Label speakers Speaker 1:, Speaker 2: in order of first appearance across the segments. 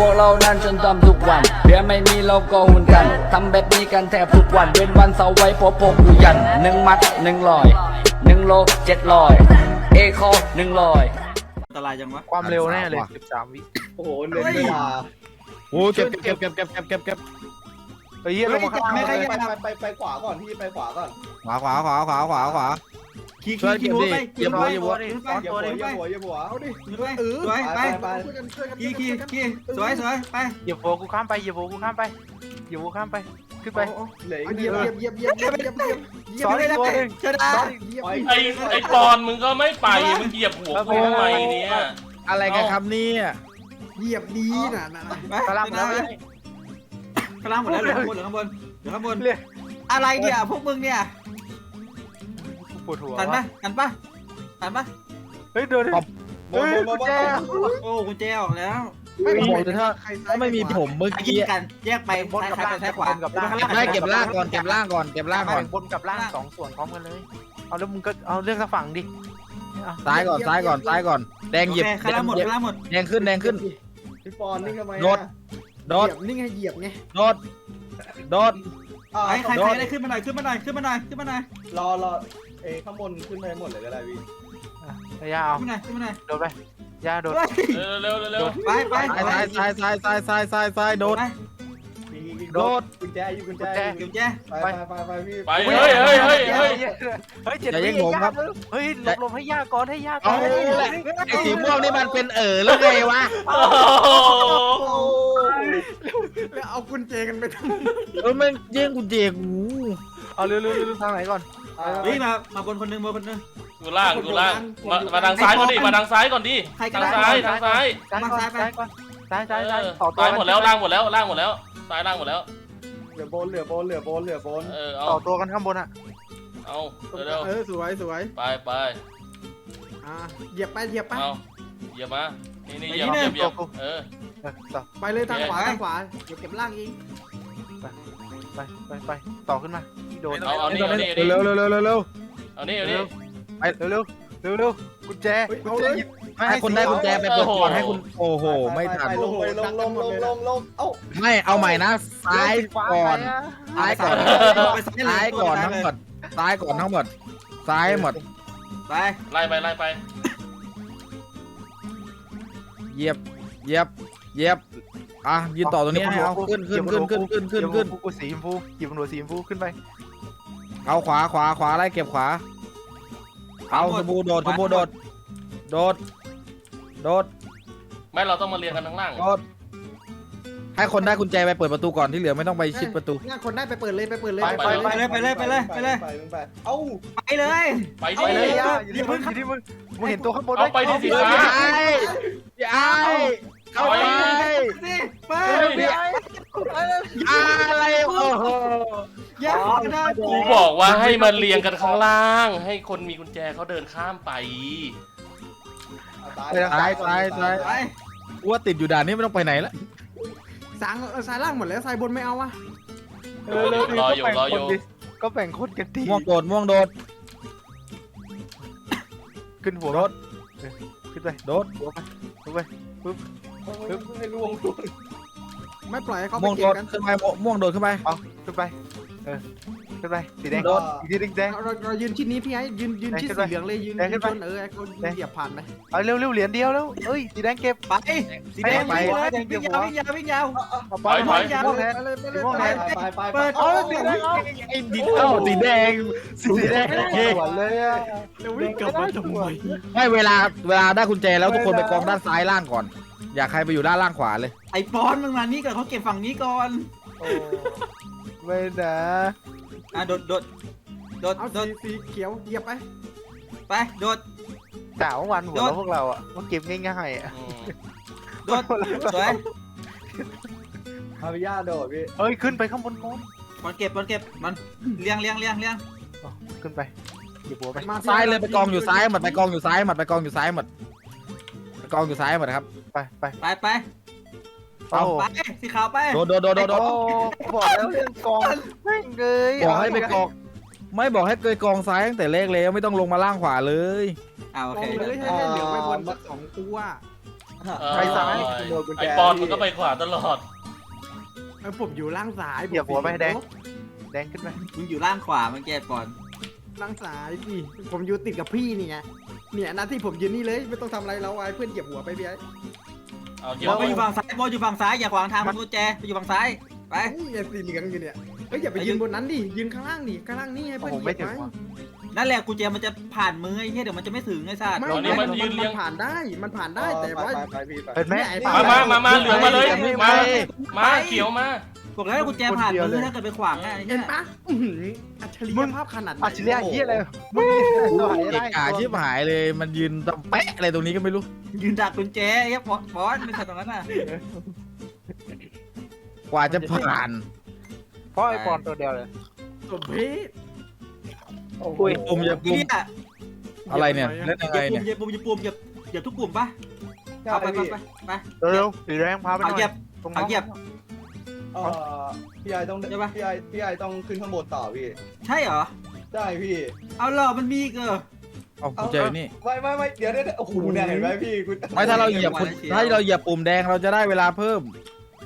Speaker 1: พวกเรานั้นจนทำทุกวันเบียร์ไม่มีเราก็หุ่นกันทำแบบนี้กันแทบทุกวันเว้นวันเสาร์ไว้พอพกอยู่ยันหนึ่งมัดหนึ่งลอยหนึ่งโลเจ็ดลอยเอคอหนึ่งลอย
Speaker 2: อันตรายจังวะ
Speaker 3: ความเร็วแน่เลยสิบสามวิ
Speaker 4: โอ้โหเน้นเวลา
Speaker 3: โอ้เก็บเก็บเก็บเก็บเก็บเก็บเก็บ เฮ้ยลงมาข้างล่าง
Speaker 4: ไม่
Speaker 3: เลย
Speaker 4: ไปไปไปไปขวาก่อนพี่ไปขวาก่อน
Speaker 3: ขวาขวาขวาขวาขวาขวา
Speaker 2: ขี่
Speaker 3: ช่วย
Speaker 2: ขี่
Speaker 3: เก็บ
Speaker 2: หัว
Speaker 3: ดิ
Speaker 2: ไป
Speaker 3: เหยียบหัวเหยียบหัว
Speaker 2: ขี่
Speaker 4: อย่า
Speaker 2: หัว
Speaker 4: หัว
Speaker 2: ไป
Speaker 4: อย่าหัวอย่าหัวเอาดิ
Speaker 2: ขี่หัวไปสวยไป
Speaker 4: ไป
Speaker 5: ช่วยกันช่วยกัน
Speaker 2: ขี่ขี่ขี่สวยสวยไป
Speaker 6: เหยียบหัวกูข้ามไปเหยียบหัวกูข้ามไปเหยียบหัวข้ามไปขึ้นไป
Speaker 4: เหลือ
Speaker 5: เหยียบเหยียบเหยียบเหยียบเหยียบเหยียบเหยียบ
Speaker 6: สอน
Speaker 2: ไม่
Speaker 6: อีก
Speaker 2: ได้
Speaker 6: ตัวหนึ่ง
Speaker 2: ชนะ
Speaker 5: เหยียบ
Speaker 7: ไอ้ไอ้ปอนมึงก็ไม่ไปมึงเหยียบหัวกูทำไมเนี่ย
Speaker 3: อะไรกันครับเนี่ย
Speaker 5: เหยียบดีน่ะนะ
Speaker 2: ไป
Speaker 6: กระลำแล้ว
Speaker 2: กระลำหมดแล้วเหลือข้างบนเหลือข้างบนเหลือข้างบนอะไรเนี่ยพวกมึงเนี่ย
Speaker 6: ปวดหัว
Speaker 2: ทันปะทันปะทันปะ
Speaker 6: เฮ้ยเดิน
Speaker 4: โมโมโมโม
Speaker 2: โอ้กุญแจออกแล้ว
Speaker 3: ไม่บอกเลยถ้าถ้าไม่มีผมเมื่อ
Speaker 2: ไป
Speaker 3: กี้
Speaker 2: ยิงกันแยกไป
Speaker 6: บนกับ
Speaker 2: ซ้าย
Speaker 6: ล่าง
Speaker 2: ซ้ายขวา
Speaker 6: กับล่าง
Speaker 3: เก็บได้เก็บล่างก่อนเก็บล่างก่อนเก็บล่างก่อน
Speaker 6: บนกับล่างสองส่วนพร้อมกันเลย เอาแล้วมึงก็เอาเรื่องสักฝั่งดิ
Speaker 3: ซ้ายก่อนซ้ายก่อนซ้ายก่อน แดง
Speaker 2: โอ
Speaker 3: หยิบ
Speaker 2: เคข้างล่างหมดข้างล่างหมด
Speaker 3: แดงขึ้นแดงขึ้น
Speaker 4: พี่ปอนนี่ทำไม
Speaker 3: โดด โด
Speaker 5: เห
Speaker 3: ด
Speaker 5: ยียบนี่ไงเหยียบไง
Speaker 3: โดด โดด
Speaker 2: ไอ้ใครใครได้ขึ้นมาหน่อยขึ้นมาหน่อยขึ้นมาหน่อยขึ้นมาหน่อย
Speaker 4: รอรอเอข้างบนขึ้นไปหมดเลยก็ได้พี่
Speaker 6: พยายามเอา
Speaker 2: ขึ้นมาหน่อยขึ้นมาหน่อย
Speaker 6: โดดไปยาโดด
Speaker 2: เฮ้ย
Speaker 7: เร็วเร็วเร็วเร็ว
Speaker 2: ไปไป
Speaker 3: ซ้ายซ้ายซ้ายซ้ายซ้ายซ้ายซ้ายโดด
Speaker 2: ไป
Speaker 3: โดด
Speaker 4: กุญแจอยู่กุญแจ
Speaker 2: กุญแจ
Speaker 4: ไปไปไปพี่
Speaker 7: ไปเฮ้ยเฮ้ยเฮ้ยเฮ้ย
Speaker 6: เฮ้ยเจ็ด
Speaker 3: อย่า
Speaker 6: วิ
Speaker 3: ยิงผมครับ
Speaker 6: เฮ้ยหลบหลบให้ยากก่อนให้ยากก่
Speaker 3: เอา
Speaker 6: อน
Speaker 3: แหละไอ้สีม่วงนี่มันเป็นเอ๋อแล้วไงวะ
Speaker 7: โอ้โห
Speaker 4: โอ้
Speaker 5: แล้วเอากุญแจกันไปท
Speaker 3: เออมันยิงกูเจกู
Speaker 6: เอาเร็วเร็วเร็วทางไหนก่อน
Speaker 2: เฮ้ยมามาบนคนหนึงมาบนคนหนึง
Speaker 7: กูล่างกูล่างมามาทางซ้ายก่อนดิมาทางซ้ายก่อนดิ
Speaker 2: ใครก็
Speaker 7: ทาง
Speaker 2: ได้
Speaker 7: ซ้ายทางซ้าย
Speaker 6: ซ้ายก่อนซ้ายก่อ นซ้ายซ้ายซ้าย
Speaker 7: เออ
Speaker 6: ต่อตัว
Speaker 7: ซ้ายหมดแล้วล่างหมดแล้วล่างหมดแล้วซ้ายล่างหมดแล้ว
Speaker 4: เหลือบนเหลือบนเหลือบนเหลือบน
Speaker 7: เออเอา
Speaker 6: ต่อตัวกันข้างบนอะ
Speaker 7: เอาำเร็ว
Speaker 5: เออสวยสวย
Speaker 7: ๆไปไป
Speaker 5: อ่าเหยียบไปเหยียบไป
Speaker 7: เอาเหยียบมานี่นี่เหยียบเหยียบเหยียบเออ
Speaker 6: เออต่อ
Speaker 5: ไปเลยทางขวาทางขวาเก็บเก็บล่างเอง
Speaker 6: ไปไปไปต่อขึ้นมาโดน
Speaker 7: เอาเอานี่เอานี่เอานี่
Speaker 3: เร็วเร็วเร็วเร็วเร็ว
Speaker 7: เอานี่เอานี่
Speaker 6: ไปเร็วเร็ว เร็วเร็วกุญแจ
Speaker 5: เฮ้ย
Speaker 6: กุญ
Speaker 5: เอา
Speaker 6: แจ
Speaker 5: เลย
Speaker 6: หยิบ
Speaker 3: ให้คนได้กุญแจไปเปิดก่อนให้คุณโอ้โห ไม่ทัน
Speaker 4: ไปลงไปลงลงลงลงลงเอ้า
Speaker 3: ไม่เอาใหม่นะซ้ายก่อนซ้ายก่อน
Speaker 2: ไปซ้ายเลย
Speaker 3: ซ้ายก่อนทั้งหมดซ้ายก่อนทั้งหมดซ้ายหมด
Speaker 2: ไป
Speaker 7: ไล่ไปไล่ไป
Speaker 3: เหยียบเหยียบเหยียบอะยืนต่อตรงนี้ให้เอาขึ้นขึ้นขึ้นขึ้นขึ้นขึ้นขึ้น
Speaker 6: กูสีชมพูหยิบหัวสีชมพูขึ้นไป
Speaker 3: เอาขวาขวาขวาไล่เก็บขวา เอาสบูโดดสบูโดด โดด โดด
Speaker 7: ไม่เราต้องมาเรียงกันทั้งล่าง
Speaker 3: โดด ให้คนได้กุญแจไปเปิดประตูก่อนที่เหลือไม่ต้องไปชิดประตู
Speaker 5: งานคนได้ไปเปิดเลยไปเปิดเลย
Speaker 2: ไปเลยไปเลยไปเลยไปเลย
Speaker 4: ไปไปเอ้า
Speaker 2: ไปเลย
Speaker 7: ไป
Speaker 6: ไป
Speaker 7: ดิ
Speaker 6: เลยย่าอยู่ที่มึงอยู่ที่มึงมึงเห็นตัวข้างบนไหม
Speaker 7: เอาไปดิสี
Speaker 3: ไอ้
Speaker 7: ฟ้า
Speaker 3: ไอ้เข้าไป
Speaker 2: นี่ไป
Speaker 3: อะไรโอ้โห
Speaker 2: อ ย่าได้
Speaker 7: กูบอกว่าให้มาเรียงกันข้างล่าง ให้คนมีกุญแจเขาเดินข้ามไป
Speaker 3: ซ้ายซ้ายซ้าย
Speaker 2: ไป
Speaker 3: กูว่าติดอยู่ด่านนี้ไม่ต้องไปไหนละ
Speaker 5: สางเออซ้ายล่างหมดแล้วซ้ายบนไม่เอาวะ
Speaker 6: เร็วๆดิ
Speaker 7: รออยู่รออยู่
Speaker 6: ก็แบ่งคนกันที
Speaker 3: ม่วงโดดม่วงโดด
Speaker 6: ขึ้นหัว
Speaker 3: โดด
Speaker 6: ขึ้นไป
Speaker 3: โดด
Speaker 6: หัวไปหัวไป
Speaker 4: ให้ล่วง
Speaker 5: ไม่ปล่อยให้เขาไป
Speaker 3: ม่วง
Speaker 5: เก็
Speaker 3: โด
Speaker 5: บ
Speaker 3: ด
Speaker 5: กัน
Speaker 3: ขึ้นไปม่วงโดดขึ้นไป
Speaker 6: เอาขึ้นไป เออขึ้นไปสีแดง
Speaker 3: โดด
Speaker 6: อีกทีหนึงแดง
Speaker 5: เราเราเรายืนชิดนี้พี่ไอ้ยืนยืนชิด
Speaker 6: แดงขึ้น
Speaker 5: สี
Speaker 6: ไป
Speaker 5: เหลืองเลยยืน
Speaker 6: แดงขึ้
Speaker 5: ยืน
Speaker 6: นไป
Speaker 5: ชนเออไอ้คน
Speaker 6: แดง
Speaker 5: เหยียบผ่านไป
Speaker 6: เอาเร็วเร็วเหรียญเดียวแล้วเอ้ยสีแดงเก็บ
Speaker 2: ไปสีแดงไปเลยวิ่งยาววิ่งยาววิ่งยาว
Speaker 6: เอา
Speaker 7: ถอยถอย
Speaker 2: ยาว
Speaker 6: ม่วงแทน
Speaker 5: ไปเลยไปเลย
Speaker 6: ม่วง
Speaker 5: ไป
Speaker 6: แท
Speaker 5: เลย
Speaker 6: น
Speaker 4: ไปไป
Speaker 2: เปิด
Speaker 6: เอาสีแดงเอา
Speaker 3: ไอ้ดิเข้าสีแดงสีแดง
Speaker 6: สวนเลยอะ
Speaker 5: แล้ววิ่งกลับมาทำไม
Speaker 3: ไม่เวลาเวลาได้กุญแจแล้วทุกคนไปกองด้านซ้ายล่างก่อน อยากใครไปอยู่ด้านล่างขวาเลย
Speaker 2: ไอ้ปอนมึงมานี่ก่อนเขาเก็บฝั่งนี้ก่อน
Speaker 6: โอ้ ไม่นะ
Speaker 2: อะโดดโดดโดด
Speaker 5: เอา
Speaker 2: โด
Speaker 5: สี
Speaker 2: ด
Speaker 5: สีเขียวเหยียบไป
Speaker 2: ไปโดด
Speaker 6: กล่าววันหัวเราพวกเราอะว่าเก็บง่ายๆอะ
Speaker 7: อืม
Speaker 2: โดดสวย
Speaker 4: ฮาวิยาโดดพี่
Speaker 6: เฮ้ยขึ้นไปข้างบนก่อน
Speaker 2: บอลเก็บบอลเก็บมันเลี้ยงเลี้ยงเลี้ยงเลี้ยง
Speaker 6: เอาขึ้นไปหยิบหัวไป
Speaker 5: มา
Speaker 3: ซ้ายเลยไปกองอยู่ซ้ายหมดไปกองอยู่ซ้ายหมดไปกองอยู่ซ้ายหมดไปกองอยู่ซ้ายหมดครับ
Speaker 6: ไปไป
Speaker 2: ไปไป
Speaker 6: เอา
Speaker 2: ไปสีขาวไป
Speaker 3: โดดโดดโดดโดดโดด
Speaker 6: โอ้บอกแล้วเรื่องกองแม่งเลย
Speaker 3: บอกให้ไปกอง ไม่บอกให้เกยกองซ้ายตั้งแต่แรกแล้วไม่ต้องลงมาล่างขวาเลย
Speaker 2: อ่าโอ
Speaker 5: ก
Speaker 2: เค
Speaker 5: องเลยให้ให้เหลืองไปบนสักสองตัว
Speaker 7: เออ
Speaker 6: ไปซ้าย
Speaker 4: โดนกุญแจ
Speaker 7: ไอปอนมันก็ไปขวาตลอด
Speaker 5: เออผมอยู่ล่างซ้าย
Speaker 6: เหยียบหัวไปแดง แดงขึ้นไป
Speaker 2: มึงอยู่ล่างขวาเมื่อกี้ปอน
Speaker 5: ล่างซ้ายสิผมอยู่ติดกับพี่นี่ไงเนี่ยหน้าที่ผมยืนนี่เลยไม่ต้องทำอะไรแล้วไอ้เพื่อนเหยียบหัวไปพี่ไอ้
Speaker 7: เอาเย
Speaker 2: บอ
Speaker 7: อะ
Speaker 2: ลไปอยู่ฝั่งซ้ายบอลอยู่ฝั่งซ้ายอย่าขวางทางมันกุญแจไปอยู่ฝั่งซ้ายไป
Speaker 5: เนี่ยสีเหลืองอยู่เนี่ยเฮ้ยอย่าไปยืนบนนั้นดิยืนข้างล่างดิข้างล่างนี่ให้
Speaker 6: โอ้
Speaker 5: เพื่อน
Speaker 6: โห
Speaker 5: เห
Speaker 6: ไม่
Speaker 5: ยีย
Speaker 6: ถึ
Speaker 5: บ
Speaker 6: ง
Speaker 5: ไว้
Speaker 6: ว่ะ
Speaker 2: นั่นแหละกุญแจมันจะผ่านมือไอ้เหี้ยเดี๋ยวมันจะไม่ถึงไอ้สัตว์
Speaker 5: ไม่
Speaker 7: ตอนนี้มันยืนเรียง
Speaker 5: ผ่านได้มันผ่านได้แต่ว่า
Speaker 4: ไปไปพี่ไป
Speaker 6: เห็นไหม
Speaker 5: เนี่ยไอ้
Speaker 7: มามามามาเหลืองมาเลย
Speaker 3: ไม่
Speaker 7: มา
Speaker 3: ไป
Speaker 7: มาเขียวมา
Speaker 2: บอกแล้วกุญแจผ่านมือถ้าเกิดไปขวางอะไอ้
Speaker 5: เห็
Speaker 2: เหี้
Speaker 5: น
Speaker 2: ย
Speaker 5: ปะอื้อหืออัจฉริยภาพขนาดไหน
Speaker 6: อัจฉริยะเฮียอะไรมึงตัวหาย
Speaker 3: เก
Speaker 6: ได้
Speaker 3: กาชิบหายเลยมันยืนตะแปะอะไรตรงนี้ก็ไม่รู้
Speaker 2: ยืนดักกุญแจไอ้เหี้ยบอสบอสไม่ใช่ตรงนั้นน่ะ
Speaker 3: กว่าจะผ่าน
Speaker 6: เพราะไอ้ปอนตัวเดียวเลย
Speaker 5: สมเพช
Speaker 4: โอ้โห
Speaker 3: ปุ่มอย่า
Speaker 2: ไอ้
Speaker 3: ปุ่ม
Speaker 2: เนี่ย
Speaker 3: อะไรเนี่ยเล่นยัง
Speaker 2: เห
Speaker 3: ไง
Speaker 2: ยียบปุ่
Speaker 3: เนี่ย
Speaker 2: มเหยียบปุ่มเหยียบปุ่มเหยียบเหยียบทุกปุ่มปะ
Speaker 4: ใช่
Speaker 2: เอาไปไป
Speaker 4: พี่
Speaker 2: ไปไป
Speaker 6: เร็วๆสีแดงพาไปห
Speaker 2: เอา
Speaker 6: น่อ
Speaker 2: เหยีย
Speaker 6: ย
Speaker 2: บ
Speaker 6: ตรง
Speaker 2: เอาเหยียบ
Speaker 4: เอ่อพี่ไอต้อง
Speaker 2: ใช่ปะ
Speaker 4: พี่ไอพี่ไอต้องขึ้นข้างบนต่อพี่
Speaker 2: ใช่เหรอ
Speaker 4: ใช่พี่
Speaker 2: เอาเหรอมันมีอีกเออ
Speaker 3: เอากุญแจอยู่นี่
Speaker 4: ไม่ไม่ไม่เดี๋ยวเดี๋ยวโอ้โหเนี่ยเห็นไหมพี่กู
Speaker 3: ไม่ถ้าเราเหยียบคุณถ้าเราเหยียบปุ่มแดงเราจะได้เวลาเพิ่ม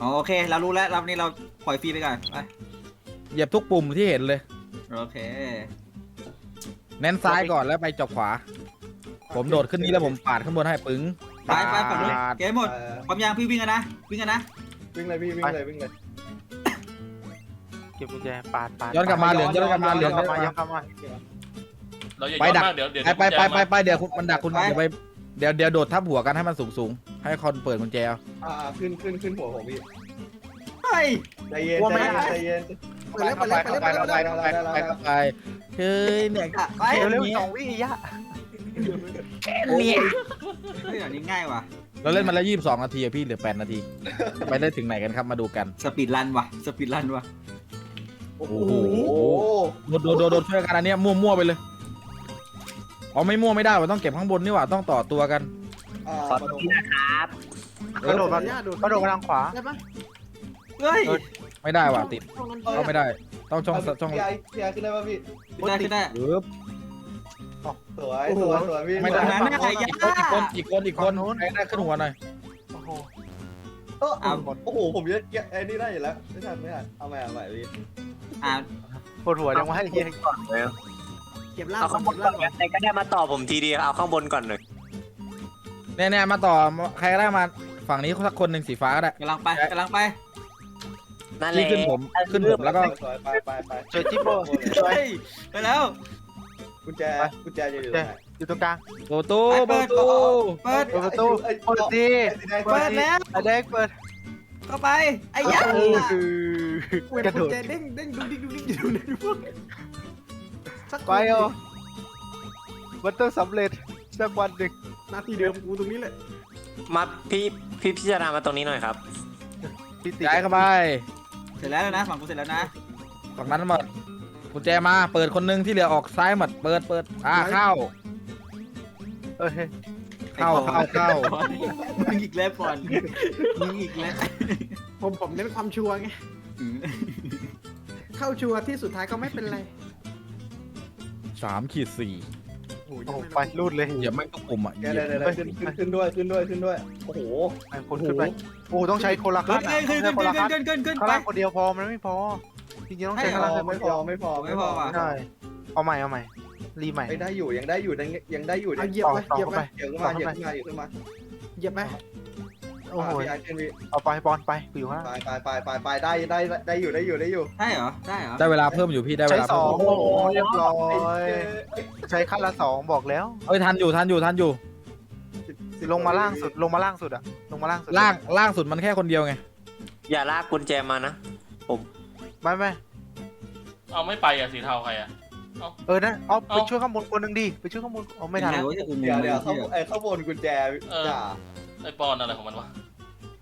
Speaker 2: อ๋อโอเค เรารู้แล้วรอบนี้เราปล่อยฟรีไปก่อนไป
Speaker 3: เหยียบทุกปุ่มที่เห็นเลย
Speaker 2: โอเค
Speaker 3: เน้นซ้ายก่อนแล้วไปจบขวา ผมโดดขึ้นนี้แล้วผมปาดข้างบนให้ปึ้ง
Speaker 2: ไปไปฝั่งนู้น
Speaker 3: ปาด
Speaker 2: เกมหมด
Speaker 4: เออ
Speaker 2: ความยางพี่วิ่งกันนะวิ่งกันนะ
Speaker 4: วิ่งเลยพี่วิ่งเลยวิ่งเลย
Speaker 6: เก็บกุญแจปาดปาด
Speaker 3: ย้อนกลับมาเหลืองย้อนกลับมาเหลือง
Speaker 6: ย้อนกลับมาย้อนกลับมา
Speaker 7: เราอย่า
Speaker 3: ไป
Speaker 7: ย้อน
Speaker 3: ดัก
Speaker 7: มากเดี๋ยวเดี๋ยว
Speaker 3: ไปไปไปไป
Speaker 7: กุญแจมา
Speaker 3: ไปเดี๋ยวคุณมันดักคุณเดี๋ยวไปเดี๋ยวเดี๋ยวโดดทับหัวกันให้มันสูงสูงๆให้คอนเปิดกุญแจเอา
Speaker 4: อ่าขึ้นขึ้นขึ้นหัวผมพี่
Speaker 2: เฮ้ย
Speaker 4: ใจเย็นใจเย็นใจเย็น
Speaker 5: ไปแล้วไปแล้วไปแล้วไปแล้วไปแล้ว
Speaker 3: ไปไปไปไปเฮ้ยเนี่ย
Speaker 2: อะไป
Speaker 6: เร็วเร็วสองวิยะ
Speaker 3: เนี่ย
Speaker 2: เฮ้ยอันนี้ง่ายว่ะ
Speaker 3: เราเล่นมาแล้วยี่สิบสองนาทีอะพี่เหลือแปดนาที ไปได้ถึงไหนกันครับมาดูกัน
Speaker 2: สปีดรันว่ะสปีดรันว่ะ
Speaker 4: โอ้โห
Speaker 3: โดดโดดโดดโดดช่วยกันอันเนี้ยมั่วมั่วไปเลยอ๋อไม่มั่วไม่ได้ว่าต้องเก็บข้างบนนี่หว่าต้องต่อตัวกัน
Speaker 4: อ่า
Speaker 6: ขอโทษทีนะครับกระโดดมา
Speaker 5: ย่าโดด
Speaker 6: กระโดดมาทางขวา
Speaker 5: ได้ปะ
Speaker 2: เฮ้ย
Speaker 3: ไม่ได้ว่ะติด
Speaker 5: ช่องนั้น
Speaker 3: เข้าไม่ได้ ต้องช่องช่อง
Speaker 4: พี่ไอพี่ไอขึ้นได้ป่ะพี่
Speaker 2: ขึ้นได้ขึ้นได้
Speaker 3: ปึ๊บ
Speaker 4: สวยสวยสวยพี่
Speaker 3: ไม่ได้
Speaker 2: ตรงนั้นน่ะยาก
Speaker 3: อีกคนอีกคนอีกคนใครได้ขึ้นหัวหน่อย
Speaker 6: โอ้โห
Speaker 4: เออโอ้โหผมจะแกะไอ้นี่ได้อยู่แล้วไม่ทันไม่ทันเอาใหม่เอาใหม่พี่
Speaker 2: อ่า
Speaker 6: ปวดหัวจังวะไอ้เหี้ย
Speaker 5: เก็บล่าง
Speaker 8: เอา
Speaker 5: ก่อ
Speaker 8: ข้านงบ
Speaker 5: เก็
Speaker 8: น
Speaker 5: บ
Speaker 8: ก่
Speaker 5: ล่า
Speaker 8: องน
Speaker 5: ก่อน
Speaker 8: ใครก็ได้มาต่อผมทีดีเอาข้างบนก่อนหน่อย
Speaker 3: แน่ๆมาต่อใครก็ได้มาฝั่งนี้สักคนหนึ่งสีฟ้าก็ได้
Speaker 2: กำลังไปกำลังไป
Speaker 8: นั่นแห
Speaker 3: ที่
Speaker 8: ละ
Speaker 3: ขึ้นผมขึ้นผมแล้วก็
Speaker 4: สวยไปไปไป
Speaker 6: เจอจิ๊บโบ
Speaker 2: เฮ้ยไปแล้ว
Speaker 4: กุญแจกุญแจจะอยู่ตรงไหน
Speaker 6: อยู่ตรงกลาง
Speaker 3: โตโต้
Speaker 2: ไป
Speaker 3: โต
Speaker 2: เปิด
Speaker 3: โต้
Speaker 2: เปิด
Speaker 6: เปิดประตูเปิดดี
Speaker 2: เปิดแล้ว
Speaker 6: ไอ้แดงเปิด
Speaker 2: เข้าไปไอ้ยักษ์
Speaker 5: เว้ย
Speaker 6: กระโด
Speaker 5: กุญ
Speaker 6: ด
Speaker 5: แจเด้งเด้งดูดิดูดิดูดิดูดิสัก
Speaker 6: ไปเอามันต้องสำเร็จสักวันหนึ่ง
Speaker 5: หน้าที่เดิมกูตรงนี้แหละ
Speaker 8: มาพี่พี่พิจารณามาตรงนี้หน่อยครับ
Speaker 6: ที่ติด
Speaker 3: ย้ายเข้าไป
Speaker 2: เสร็จแล้วนะฝั่งกูเสร็จแล้วนะ
Speaker 3: ฝั่งนั้นหมดกุญแจมา เปิดคนหนึงที่เหลือออกซ้ายหมด เปิดเปิดอ่าเข้า
Speaker 6: เอ้ย
Speaker 3: เข้าเข้าเข้า
Speaker 2: มึงอีกแล้วก่อนมึงอีกแล้ว
Speaker 5: ผมผมเน้นความชัวร์ไง เข้าชัวร์ที่สุดท้ายก็ไม่เป็นไร
Speaker 3: สามขีดสี่
Speaker 5: โอ้ย
Speaker 6: โอ้
Speaker 5: ยัง
Speaker 6: โห
Speaker 5: ไม่
Speaker 6: ไป
Speaker 5: รอด
Speaker 6: รูดเลย
Speaker 3: อย่าไม่ต้องปุ่มอะเห
Speaker 4: เดี๋ยว
Speaker 3: ยียบ
Speaker 4: เดี๋ยวขึ้นขึ้นขึ้นด้วยขึ้นด้วยขึ้นด้วย โอ้โห
Speaker 6: ไอ้คนขึ้นไปโอ้โหต้องใช้คนละ
Speaker 2: ขึ้
Speaker 6: ขั้
Speaker 2: น
Speaker 6: นอะ
Speaker 2: ขึ้น
Speaker 6: ต้อง
Speaker 2: ขึ้
Speaker 6: ใช้
Speaker 2: น
Speaker 6: คนละขั้น
Speaker 2: ขึ้นขึ้นขึ้น
Speaker 6: ข้าง
Speaker 2: ไป
Speaker 6: ล่างคนเดียวพอมันไม่พอจริงๆต้องใช้ข้างล่าง
Speaker 4: ไม่พอไม่พอ
Speaker 2: ไม่พอว่ะ
Speaker 6: ใช่เอาใหม่เอาใหม่รีใหม่
Speaker 4: ไม่ได้อยู่ยังได้อยู่ยังได้อยู่
Speaker 5: เอาเหยียบไป
Speaker 6: ต่อ
Speaker 5: เหยียบ
Speaker 6: เข้า
Speaker 5: ไป
Speaker 6: ไป
Speaker 4: เดี๋ยวขึ้นมาเดี๋ยวขึ้นมาเดี๋ยวขึ้นมา
Speaker 5: เหยียบไป
Speaker 6: โอ้โห
Speaker 4: พี่ไอขึ้นพี่
Speaker 6: เอาไปบอลไปกูอยู่ข้าง
Speaker 4: ไป
Speaker 6: ล่าง
Speaker 4: ไปไปไปไปได้ได้ได้อยู่ได้อยู่ได้อยู่
Speaker 2: ใช่เหรอ ได้เหรอ
Speaker 3: ได้เวลาเพิ่มอยู่พี่ได้เว
Speaker 6: ใช้
Speaker 3: ลา
Speaker 6: ส
Speaker 3: เพิ่
Speaker 6: อ
Speaker 3: ม
Speaker 6: งโอ้โหเรียบร้อยใช้ขั้นละสองบอกแล้ว
Speaker 3: เอ้ยทันอยู่ทันอยู่ทันอยู่
Speaker 6: ลงมาล่างสุดลงมาล่างสุดอะลงมาล่างสุด
Speaker 3: ล่างล่างสุดมันแค่คนเดียวไง
Speaker 8: อย่าลากกุญแจมานะ
Speaker 6: ไม่ไม่
Speaker 7: เอาไม่ไปอะสีเทาใครอะ
Speaker 6: เออนะเอาไป
Speaker 7: เอา
Speaker 6: ช่วยข้างบนคนหนึ่งดิไปช่วยข้างบนเอาไม่ทัน
Speaker 2: เดี๋ยวจะกูงง
Speaker 4: เดี๋ยว
Speaker 2: เล
Speaker 4: เดี๋ย
Speaker 2: ยว
Speaker 4: เข้าไอ้เข้าบนกุญแจจ่า
Speaker 7: ไอปอนอะไรของมันวะ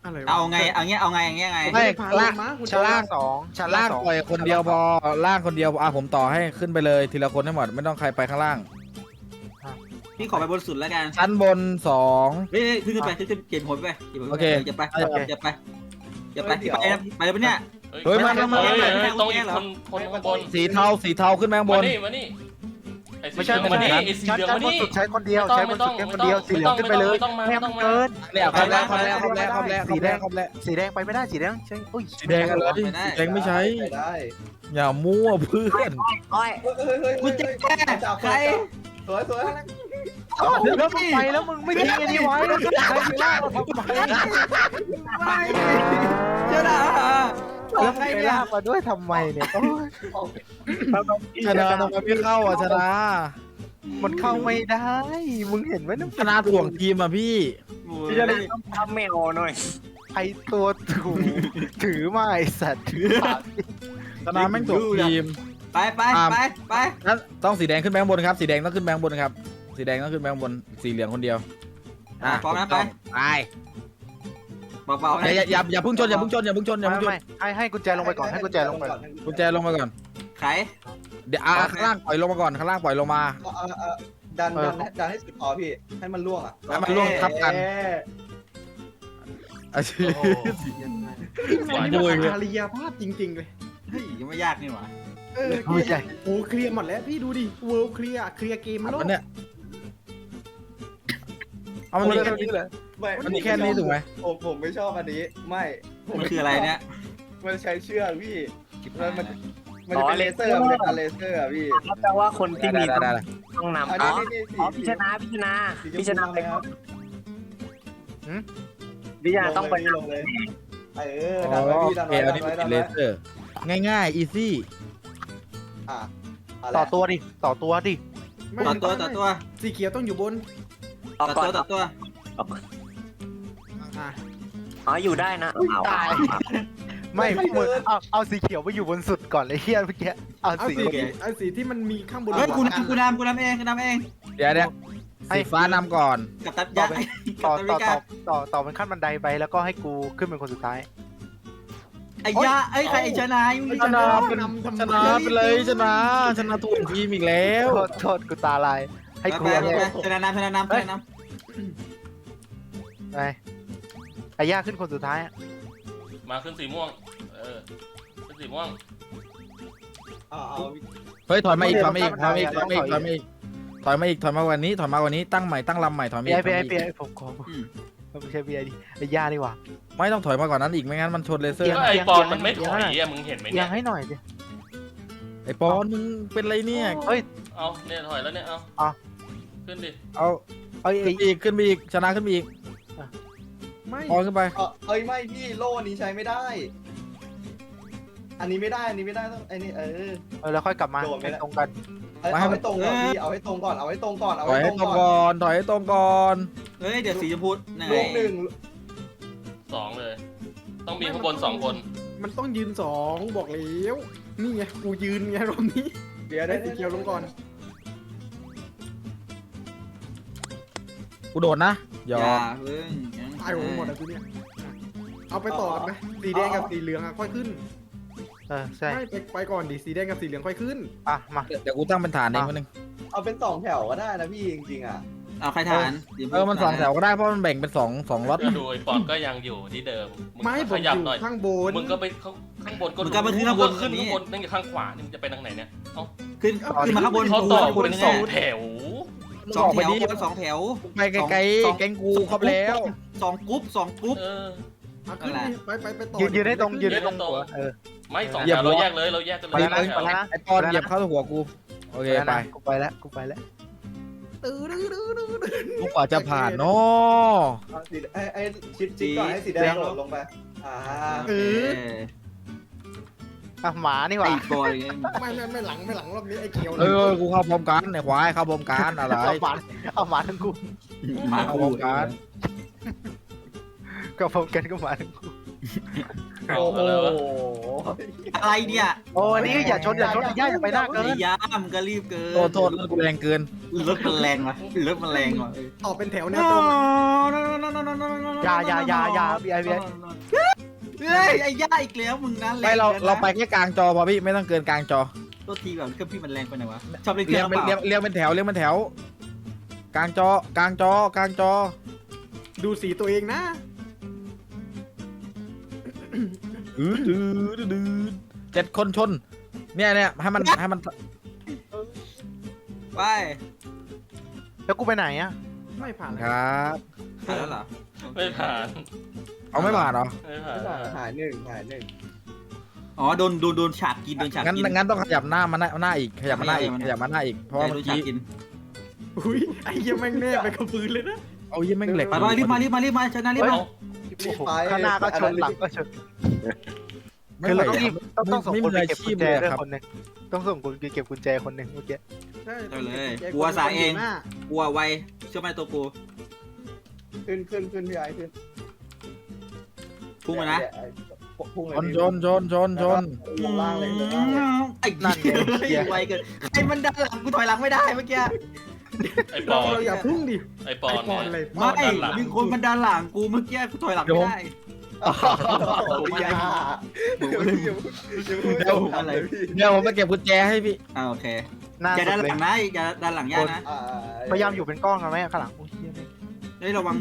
Speaker 5: อะไรวะ
Speaker 2: เอาไง เอาเงี้ย เอาไงอย่างเงี้ยไง
Speaker 3: ไม่
Speaker 5: พา
Speaker 3: ล่าง
Speaker 5: มาคุณ
Speaker 6: ชั้น
Speaker 5: จะ
Speaker 6: ล่างสองชั้นล่า
Speaker 3: ล่างง
Speaker 6: สอง
Speaker 3: ปล่อยคนเดียวพอล่างคนเดียวอะผมต่อให้ขึ้นไปเลยทีละคนให้หมดไม่ต้องใครไปข้างล่าง
Speaker 2: พี่ขอไปบนสุดแล้วกัน
Speaker 3: ชั้นบนสอง
Speaker 2: เฮ้ยขึ้นขึ้นไปขึ้นขึ้นเก็บหัวไปเก็บหัว
Speaker 3: โอเค
Speaker 2: อย่าไปอย่าไปอย่าไปไปนะไปเลยปะเนี่ย
Speaker 3: เฮ้ย
Speaker 2: มา
Speaker 3: มา
Speaker 2: มา
Speaker 3: มา
Speaker 2: มา
Speaker 7: เฮ้ย
Speaker 2: มา
Speaker 7: เฮ้ยต้องอีกคนคนข้างบน
Speaker 3: สีเทาสีเทาขึ้นมาข้างบ
Speaker 7: มานนี่มานี่ ไอ้สี
Speaker 6: ไม่
Speaker 7: เห
Speaker 6: ใช่
Speaker 7: ลืองมานี่ไอ้สี
Speaker 6: ชั้น
Speaker 7: เหลือง
Speaker 6: ชั้น
Speaker 7: มา
Speaker 6: บน
Speaker 7: นี่
Speaker 6: สุดใช้คนเดียว
Speaker 7: ไม่ต้อง
Speaker 6: ใช้บนสุดแค่คนเดียว
Speaker 7: ไม่
Speaker 6: สี
Speaker 7: ต้อง
Speaker 6: เหลืองขึ้นไปเลย
Speaker 7: ไม่ต้องมา
Speaker 6: ให้
Speaker 7: ไม่ต้
Speaker 6: มั
Speaker 7: อนงมา
Speaker 6: เกิน
Speaker 3: เนี่ยครบแล้วครบแล้วครบแล้วครบแล้วครบแล้วครบแล้ว
Speaker 6: สีแดงไปไม่ได้สีแดงใช่อุ้ย
Speaker 3: สีแดงกันเลยสีแดงไม่ใช้
Speaker 4: ไปได้
Speaker 3: อย่ามั่วเพื่อน
Speaker 8: อ้อย
Speaker 4: เฮ้ยเฮ้ยเฮ้ย
Speaker 2: กูจะแก้
Speaker 4: จับ
Speaker 2: ใคร
Speaker 4: สวยสวย
Speaker 6: แล้วมึงไปแล้วมึงไม่ทิ้งไอ้นี่ไว้ใครจะล่าเราทำไม
Speaker 2: ไม่เจ้าหน้า
Speaker 6: แล้วมึงไปลากมาด้วยทำไมเนี่ยโอ้ย
Speaker 3: ชนะทำไมไม่เข้าอะชนะ
Speaker 6: มันเข้าไม่ได้ มึงเห็นไหมน้ำ
Speaker 3: ชนะถ่วงทีมอะพี่
Speaker 8: พี่จะต้องทำแมวหน่อย
Speaker 6: ไอตัวถูถือมาไอสัตว์ถือปาก
Speaker 3: ชนะแม่งถ่วงทีม
Speaker 2: ไปไปไปไป
Speaker 3: นั้นต้องสีแดงขึ้นแบงค์บนครับ สีแดงต้องขึ้นแบงค์บนครับ สีแดงต้องขึ้นแบงค์บน สีเหลืองคนเดียว
Speaker 2: พร้อมนะไป
Speaker 3: ไป
Speaker 2: เบาๆ
Speaker 3: อย่าอย่าอย่าเพิ่งชนอย่าเพิ่งชนอย่าเพิ่งชนอย่า
Speaker 6: ไม่
Speaker 3: เพิ่งชน
Speaker 6: ไม่ให้ให้กุญแจลงไปก่อนให้กุญแจลงไปก่อน
Speaker 3: กุญแจลงมาก่อน
Speaker 2: ไข
Speaker 3: เดี๋ยวอะข้างล่างปล่อยลงมาก่อนข้างล่างปล่อยลงมา
Speaker 4: เอาเอาเอาดันดันดันให้สุดพอพี่ ให้มันล่วงอะ
Speaker 3: ให้มันล่วงทับ กัน
Speaker 4: เอ๊ะ
Speaker 3: อาชีพ
Speaker 5: อันนี้มันอาริยภาพจริง ๆ เลย
Speaker 2: เฮ้ยยังไม่ยากนี่หว่า
Speaker 5: เออ
Speaker 6: ไม่ใช่
Speaker 5: โอ้เคลียร์หมดแล้วพี่ดูดิเวิลด์เคลียร์เคลียร์เกมโล
Speaker 3: มั
Speaker 5: ก
Speaker 3: นเนี่ย เอามันมีแค่นี้
Speaker 4: ไม่
Speaker 3: มันมีแค่นี้ถูกไหม
Speaker 4: ผมผมไม่ชอบอันนี้ ไม่ผม
Speaker 2: มันคืออะไรเนี่ย
Speaker 4: มันใช้เชือกพี่ มันมันมันจะเป็นเลเซอร์มันจะเป็นเลเซอร์อะพี่
Speaker 8: แปลว่าคนที่
Speaker 3: ได้
Speaker 8: มี
Speaker 3: ได้ได้ได้
Speaker 8: ต้องนำ
Speaker 4: อัน
Speaker 8: อ๋
Speaker 4: นี้
Speaker 8: อ
Speaker 4: นี่นี่สี
Speaker 8: อ๋อพิชนาพิชนา
Speaker 4: สี
Speaker 8: พิชนาไป
Speaker 4: ครับ
Speaker 8: พิชนาต้องไป
Speaker 4: ลงเลย เออ
Speaker 3: อ๋
Speaker 4: ดั
Speaker 3: อน
Speaker 4: ไว้
Speaker 3: โอ
Speaker 4: พี่ดัน
Speaker 3: เค
Speaker 4: ไว้
Speaker 3: อั
Speaker 4: ดั
Speaker 3: น
Speaker 4: น
Speaker 3: นี้
Speaker 4: ไว้ดั
Speaker 3: เป็น
Speaker 4: น
Speaker 3: เล
Speaker 4: ไว้
Speaker 3: เซอร์ ง่ายๆ อีซี่
Speaker 4: อะะไร
Speaker 6: ต่อตัวดิ ต่อตัวดิ
Speaker 5: ไม่
Speaker 2: ต่อตัวต่อตัว
Speaker 5: สีเขียวต้องอยู่บน
Speaker 8: ต่อ
Speaker 2: ต่อ
Speaker 8: ก่อน
Speaker 2: ตัวต่อตัว
Speaker 5: อะ
Speaker 8: อ๋ออยู่ได้นะเอา
Speaker 6: ตาย ไม่มึงเอาเอาสีเขียวไปอยู่บนสุดก่อนเลยเฮียเมื่อกี้เอา
Speaker 5: เอา
Speaker 6: สี
Speaker 5: สีเอาสีที่มันมีข้างบน
Speaker 2: เฮ้ยกูนำกูนำกูนำเองกูนำเอง
Speaker 3: เดี๋ยวเดี๋ยวสีฟ้านำก่อน
Speaker 2: กับตับยักษ์กั
Speaker 6: ต่
Speaker 2: บ
Speaker 6: อ
Speaker 2: ตับ
Speaker 6: ต่อ
Speaker 2: ยั
Speaker 6: ต่อก
Speaker 2: ษ์
Speaker 6: ต่อต่อเป็นขั้นบันไดไปแล้วก็ให้กูขึ้นเป็นคนสุดท้าย
Speaker 2: ไอ้ยาไอ้ใครไอ้ชนะมึง
Speaker 3: ชนะเป็นชนะไปเลยชนะชนะถ่วงทีมอีกแล้ว
Speaker 6: โทษโทษกูตาลาย ให้
Speaker 2: ไป
Speaker 6: กู
Speaker 2: ไป
Speaker 6: เอา
Speaker 2: ไปชนะนำชนะนำชนะน
Speaker 6: ไปไอ้ย่าขึ้นคนสุดท้ายอะ
Speaker 7: มาขึ้นสีม่วง เออ ขึ้นสีม่วง
Speaker 4: เอาเอา
Speaker 3: เฮ้ยถอยมาอีกถอยมาอีกถอยมาอีกถอยมาอีกถอยมาอีกถอยมาอีกถอยมากว่านี้ถอยมากว่านี้ตั้งใหม่ตั้งลำใหม่ถอยมา
Speaker 6: พี่
Speaker 3: อี
Speaker 6: ไอกพี่ไอ
Speaker 3: ถ
Speaker 6: พี่
Speaker 3: อย
Speaker 6: ไอ
Speaker 3: มาอีก
Speaker 6: ผมขอไม่ใช่พี่ไอดิไอ้ย่าดีกว่า
Speaker 3: ไม่ต้องถอยมากว่านั้นอีกไม่งั้นมันชนเลเซอร์
Speaker 7: ก็ไอปอนมันไม่ถอยอะมึงเห็นไหม
Speaker 6: ยั
Speaker 7: เนี่ย
Speaker 6: งให้หน่อยดิ
Speaker 3: ไอ้ปอนมึงเป็นไรเนี่ย
Speaker 6: เฮ้ย
Speaker 7: เอาเนี่ยถอยแล้วเนี่ย เอา
Speaker 6: อะ
Speaker 7: ขึ้นดิ
Speaker 3: เอา
Speaker 6: เอ้ย
Speaker 3: ขึ้นไปอีกขึ้นไปอีกชนะขึ้นไปอีก
Speaker 5: ไม่
Speaker 3: ปอนขึ้นไป
Speaker 4: เอาเอ้ยไม่พี่โล่อันนี้ใช้ไม่ได้ อันนี้ไม่ได้ อันนี้ไม่ได้ต้องไอ้นี่เออ
Speaker 6: เออแล้วค่อยกลับมา
Speaker 4: โดดไม่
Speaker 6: ให้
Speaker 4: ได้
Speaker 6: ตรงกัน
Speaker 4: เอาเอาให้ตรงก่อนพี่เอาให้ตรงก่อนเอาให้ตรงก่อนเอา
Speaker 3: ถอย
Speaker 4: ให้
Speaker 3: ให้
Speaker 4: ตรง
Speaker 3: ตรง
Speaker 4: ก่อน
Speaker 3: ก่อนถอยให้ตรงก่อนำ
Speaker 2: เฮ้ย เดี๋ยวสีชมพูไหน
Speaker 4: ลูกหนึ่ง
Speaker 7: สองเลย ต้องมีข้างบนสองคน
Speaker 5: มันต้องยืนสองบอกแล้วนี่ไงกูยืนไงรอบนี้
Speaker 4: เดี๋ยว
Speaker 5: ได้
Speaker 4: ได้
Speaker 5: สีเขียวลงก่อน
Speaker 3: กูโดดนะหย
Speaker 2: อ
Speaker 3: อย่า
Speaker 2: เพิ่ง
Speaker 5: ตายหมดอะกูเนี่ยเอาไปต่อกันไหมสีแดงกับสีเหลืองอะค่อยขึ้น
Speaker 6: เออใช่
Speaker 5: ไม่ไปไปก่อนดิสีแดงกับสีเหลืองค่อยขึ้น
Speaker 6: อะมา
Speaker 3: เดี๋ยวกูตั้งเป็นฐานเองคนนึง
Speaker 4: เอาเป็นสองแถวก็ได้นะพี่จริงๆอะ
Speaker 2: เอาใครฐาน
Speaker 3: เออมันสองแถวก็ได้เพราะมันแบ่งเป็นสองสองล็อต
Speaker 7: ก็ดูไอปอนก็ยังอยู่ที่เดิมมึง
Speaker 5: ไม่ผ
Speaker 7: ข
Speaker 5: มอ
Speaker 7: ยับ
Speaker 5: ยู่
Speaker 7: หน่อย
Speaker 5: ข้างบน
Speaker 7: มึงก็ไปข้างข้างบนก็
Speaker 2: มึงก็ไปขึ้นข้างบน
Speaker 7: ขึ้น
Speaker 2: นี่
Speaker 7: ข้างบนนั่งอยู่ข้างขวานี่มึงจะไปทางไหนเนี่ยเอ้า
Speaker 2: ขึ้นขึ้นมาข้างบน
Speaker 7: เขาต่อ
Speaker 2: กู
Speaker 7: เป็น
Speaker 2: เป็น
Speaker 7: ส
Speaker 2: ส
Speaker 7: อ
Speaker 2: องง
Speaker 7: แถว
Speaker 2: สองแถว
Speaker 3: มึงกไปดิ
Speaker 2: คนสองแถว
Speaker 3: ไปไกล
Speaker 2: สอง
Speaker 3: ๆแกงกูครบแล้ว
Speaker 2: สองกรุ๊ปสองกรุ๊ป
Speaker 7: เออ
Speaker 5: เอาขึ้นดิไปไปไปต่อ
Speaker 6: ยืนยืนให้ตรงยืน
Speaker 7: ยื
Speaker 6: ให้
Speaker 7: น
Speaker 6: ต
Speaker 7: ให้
Speaker 6: รง
Speaker 7: ตรง
Speaker 6: หัวเออ
Speaker 7: ไม่สอง
Speaker 3: เหยี
Speaker 7: แถ
Speaker 3: ยบ
Speaker 7: วเรา
Speaker 3: หัว
Speaker 7: แยกเลยเราแยกกันเล
Speaker 6: ไป
Speaker 7: ย
Speaker 6: แล้ว
Speaker 7: สองแถว
Speaker 6: นะไปแล้วนะ
Speaker 3: ไอปอนเหยียบเข้าหัวกู โอเคไป
Speaker 6: กูไปแล้วกูไปแล้ว
Speaker 5: ตื้อดื้อดื้อดื้อดื้อ
Speaker 3: กูกว่าจะผ่านเนาะ
Speaker 4: เอาสีไอ้ไอ้ชิดชิดก่อนให้สีแดงโดดลงไปอ่า
Speaker 2: เออ
Speaker 6: อะหมานี่หว่า
Speaker 2: ไอ้บอย
Speaker 5: ไม่ไม่ไม่หลังไม่หลังรอบนี้ไอ้เขียว
Speaker 3: เออกูเข้าพร้อมกันไอ้ควายเข้าพร้อมกันอะไร
Speaker 6: เอาหมาเอาหมาทั้งกู
Speaker 2: มา
Speaker 3: เข้าพร้อมกัน
Speaker 6: ก็พบกันก็หมาทั้งกู
Speaker 7: เอา
Speaker 4: โอ้โห
Speaker 7: อะไรวะ
Speaker 2: อะไรเนี่ย
Speaker 6: โอ้นี่อย่าชนอย่าชนอย่าอย่าไปหน้าเกิ
Speaker 2: ไอ้
Speaker 6: น
Speaker 2: ยามก็รีบเกิน
Speaker 3: โทษโทษรถกูแรงเกิน
Speaker 2: รถมันแรงว่ะรถมันแรงว่ะ
Speaker 5: ต่อเป็นแถวแนวตรงอะ
Speaker 6: อย่าอย่าอย่าอย่าพี่ไอพี่ไอ
Speaker 2: เฮ้ยไอ้ย่าอีกแล้วมึงนะแรง
Speaker 3: ไม่เรา
Speaker 2: กินนะ
Speaker 3: เราไปแค่กลางจอพอพี่ไม่ต้องเกินกลางจอ
Speaker 2: ตัวทีแบบเครื่องพี่มันแรงไปหน่อยวะชอบเล่นเค
Speaker 3: เรี
Speaker 2: รื่
Speaker 3: ย
Speaker 2: องง
Speaker 3: เป็น
Speaker 2: เปล่า
Speaker 3: เรียงเรียงเป็นแถวเรียงเป็นแถว กลางจอกลางจอกลางจอ
Speaker 5: ดูสีตัวเองนะ
Speaker 3: ดื้อดื้อดื้อเจ็ดคนชน เนี่ยเนี่ยให้มันให้มัน
Speaker 2: ไป
Speaker 6: แล้วกูไปไหนอะ
Speaker 5: ไม่ผ่าน
Speaker 3: ครับ
Speaker 2: ผ่านแล้วเหรอ
Speaker 7: ไม่ผ่าน
Speaker 3: เอาไม่ผ่านเหรอ
Speaker 7: ไม่ผ่าน
Speaker 4: หายหนึ่งหายหนึ่ง
Speaker 2: อ๋อโดนโดนโดนฉากกินโดนฉาก
Speaker 3: งั้น
Speaker 2: กิน
Speaker 3: งั้นต้องขยับหน้ามาหน้าหน้าอีกขยับมาหน้าอีก
Speaker 2: ข
Speaker 3: ข
Speaker 2: ยั
Speaker 3: ยั
Speaker 2: บบมา
Speaker 3: มา
Speaker 2: ห
Speaker 3: ห
Speaker 2: น้า
Speaker 3: น้าอีกเพราะว่า
Speaker 2: โด
Speaker 3: เมื่
Speaker 2: น
Speaker 3: อ
Speaker 2: ฉาก
Speaker 3: กี้
Speaker 2: กิน
Speaker 5: อุ้ยไอ้เหี้ยังแม่งแน่ไปกับปืนเลยนะ
Speaker 3: เอายี่แม่งเหล็ก
Speaker 2: ไปไปรีบมารีบมารีบมาชนะรีบมา
Speaker 4: รีบไป
Speaker 6: ข้างหน้าก็ชนหลังก็ชน
Speaker 3: ไม่
Speaker 6: คือ
Speaker 3: ไหว
Speaker 6: เราต้องรีบต้องต้องส่ง
Speaker 3: ไม่
Speaker 6: คน
Speaker 3: มื
Speaker 6: ไป
Speaker 3: ออา
Speaker 6: เก็บ
Speaker 3: ชี
Speaker 6: กุ
Speaker 3: พ
Speaker 6: ญแจ
Speaker 3: เลย
Speaker 6: ด้วย
Speaker 3: ครับ
Speaker 6: คนหนึ่งต้องส่งคนไปเก็บกุญแจคนหนึ่งเมื่อกี้
Speaker 5: ใช่
Speaker 2: ได้เลย
Speaker 5: แก
Speaker 2: ลัวสายเอง
Speaker 5: หน้า
Speaker 2: กลัวไวเชื่อไหมตัวกู
Speaker 4: ขึ้นขึ้นขึ้นพี่ไอ้ขึ้น
Speaker 2: พุ่งมานะ
Speaker 4: พุ่งเลย
Speaker 3: ชนชนชนชนชน
Speaker 4: ลงล่างเลยลงล่างเลย
Speaker 2: ไอ้นั่นไงไวเกินไอ้มันดันหลังกูถอยหลังไม่ได้เมื่อกี้
Speaker 7: ไอป
Speaker 5: เรา
Speaker 7: อน
Speaker 5: เราอย่าพุ่งดิ
Speaker 7: ไอปอน
Speaker 5: ไอ้ปอนเลย
Speaker 7: เนี่ย
Speaker 2: ไม่
Speaker 7: ด้านหลัง
Speaker 2: มีคนมันดันหลังกูเมื่อกี้กูถอยหลังไม่ได้
Speaker 4: พี่ยา
Speaker 2: ผม
Speaker 4: เดี๋ยว
Speaker 2: ไม่
Speaker 4: พี่
Speaker 2: ได้
Speaker 4: เดี๋ยวอะไรพี่
Speaker 3: เดี๋ยวผมไปเก็บกุญแจให้พี่
Speaker 2: อ่าโอเค
Speaker 6: หน้า
Speaker 2: อย่า
Speaker 6: สุ
Speaker 2: ดั
Speaker 6: ด
Speaker 2: นห
Speaker 6: เลย
Speaker 2: ลังนะอย่าดันหลังย่านะ
Speaker 4: อ่า
Speaker 6: พยายามอยู่เป็นกล้องกันไหมข้างหลังโอ้ยเหี้ย
Speaker 2: เฮ้ยระวัง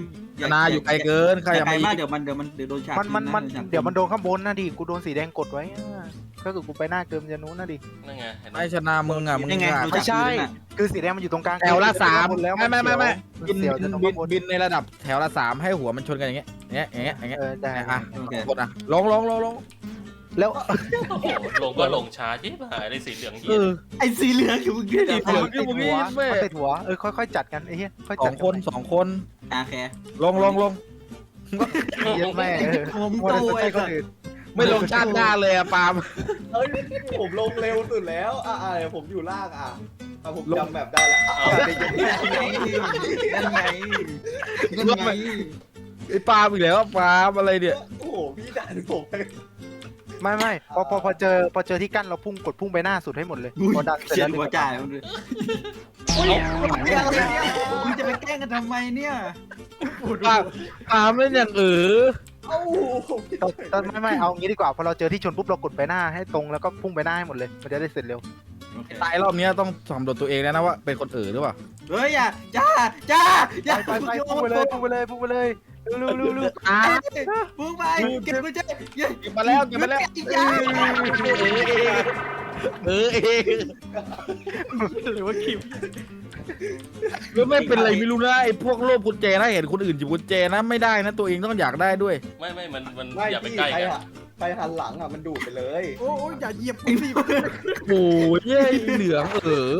Speaker 3: นาอยู่ไกลเกินใคร
Speaker 2: ไก
Speaker 3: อย่า
Speaker 2: ล
Speaker 3: มา
Speaker 2: มาก
Speaker 3: อีก
Speaker 2: เดี๋ยวมันเดี๋ยวมันเดี๋ยวโดนฉาก
Speaker 6: มันมันมัน
Speaker 2: กิะ
Speaker 6: เดี๋ยวมันโดนข้างบนนะดิกูโดนสีแดงกดไว้อะก็คือกูไปหน้าเกิมจะนู้นนะดิ
Speaker 7: นั่นไงเห็นไหม
Speaker 3: ไม่ชนะมึงอะมึง
Speaker 2: ยังไง
Speaker 3: ขาด
Speaker 2: โดน
Speaker 6: ไม่
Speaker 2: ฉาก
Speaker 6: ใช่
Speaker 2: กินน่ะ
Speaker 6: คือสีแดงมันอยู่ตรงกลาง
Speaker 3: แถวละสาม
Speaker 6: แล้ว
Speaker 3: ไม่ไม่ไม่ไม่บิน
Speaker 6: เสียวจะ
Speaker 3: บิน
Speaker 6: ตรง
Speaker 3: บิ
Speaker 6: ข้านงบน
Speaker 3: บินในระดับแถวละสามให้หัวมันชนกันอย่างเงี้ยอย่างเงี้ยอย่างเงี้ยอย่างเงี้ย
Speaker 6: เออได้
Speaker 3: อะ
Speaker 2: โอเค
Speaker 3: กดอะลงลงลงลง
Speaker 6: แล้ว
Speaker 7: โอ้โหลงก็ลงช้าจิ๊บหายเลยสีเหลือง
Speaker 3: เอ
Speaker 7: เหี้ย
Speaker 3: อ
Speaker 2: ไอ้สีเหลืองอยู่เมื่อกี้
Speaker 3: สี
Speaker 2: เนี่ย
Speaker 3: เหลือง
Speaker 6: ติดหัวมันติดหัวเออค่อยๆจัดกันไอ้เหี้ยค่อย
Speaker 3: ส
Speaker 6: จั
Speaker 3: อ
Speaker 6: ด
Speaker 3: งคนสองคน
Speaker 2: โอเค
Speaker 3: ลงลงลง
Speaker 6: เหี้ยแม่เออ
Speaker 2: ผม
Speaker 6: มัว
Speaker 2: โต
Speaker 6: แต่สนใจ
Speaker 2: ไอ้
Speaker 6: คนอื่น
Speaker 3: ไม่ลงชาติหน้าเลยอะปาล์ม
Speaker 4: เอ้ยผมลงเร็วสุดแล้วอ่าอ่าผมอยู่ล่างอะอะผมจำแบบได้แล้วอะ
Speaker 2: นั่นไงนั่นไงนั่นไง
Speaker 3: ไอ้ปาล์มอีกแล้วปาล์มอะไรเนี่ย
Speaker 4: โอ้โหพี่ดันผม ไป
Speaker 6: ไม่ไม่พอพอพอเจอพอเจอที่กั้นเราพุ่งกดพุ่งไปหน้าสุดให้หมดเลยพอดันเสร็จ
Speaker 2: เฉีย
Speaker 6: แล้
Speaker 2: ด
Speaker 6: ว
Speaker 2: หัวจ่ายมันเลยมึงจะไปแกล้งกันทำไมเนี่ย
Speaker 3: ปาล์มปาล์มเล่นอย่างเออ
Speaker 4: เอ้าพี่
Speaker 6: ตอนตอนไม่ไม่เอางี้ดีกว่าพอเราเจอที่ชนปุ๊บเรากดไปหน้าให้ตรงแล้วก็พุ่งไปหน้าให้หมดเลยมันจะได้เสร็จเร็ว
Speaker 3: ตายรอบเนี้ยต้องสำรวจตัวเองแล้วนะว่าเป็นคนเออหรือเปล่า
Speaker 2: เฮ้ยอย่าจ้าจ้าอย่า
Speaker 6: ไปไปพุ่งไปเลยพุ่งไปเลยพุ่งไปเลย เร็วเร็วเร็ว
Speaker 3: อะ
Speaker 2: มึงไปเก็บกุญแจอย่า
Speaker 3: เก็บมาแล้วเก็บมาแล้ว
Speaker 2: อย่า
Speaker 3: เออเอง
Speaker 5: หรือว่าคิว
Speaker 3: แล้วไม่เป็นไรไม่รู้นะไอ้พวกโลภกุญแจนะเห็นคนอื่นหยิบกุญแจนะไม่ได้นะตัวเองต้องอยากได้ด้วย
Speaker 7: ไม่ไม่มันมัน
Speaker 4: ไม่
Speaker 7: อย่าไป
Speaker 4: พี่
Speaker 7: ใกล้
Speaker 4: ใคร
Speaker 7: กัน
Speaker 4: อะใครหันหลังอะมันดูดไปเลย
Speaker 5: โอ้ยอย่าเหยียบผมสิ
Speaker 3: โอ้ยเย้ยเหลืองเออ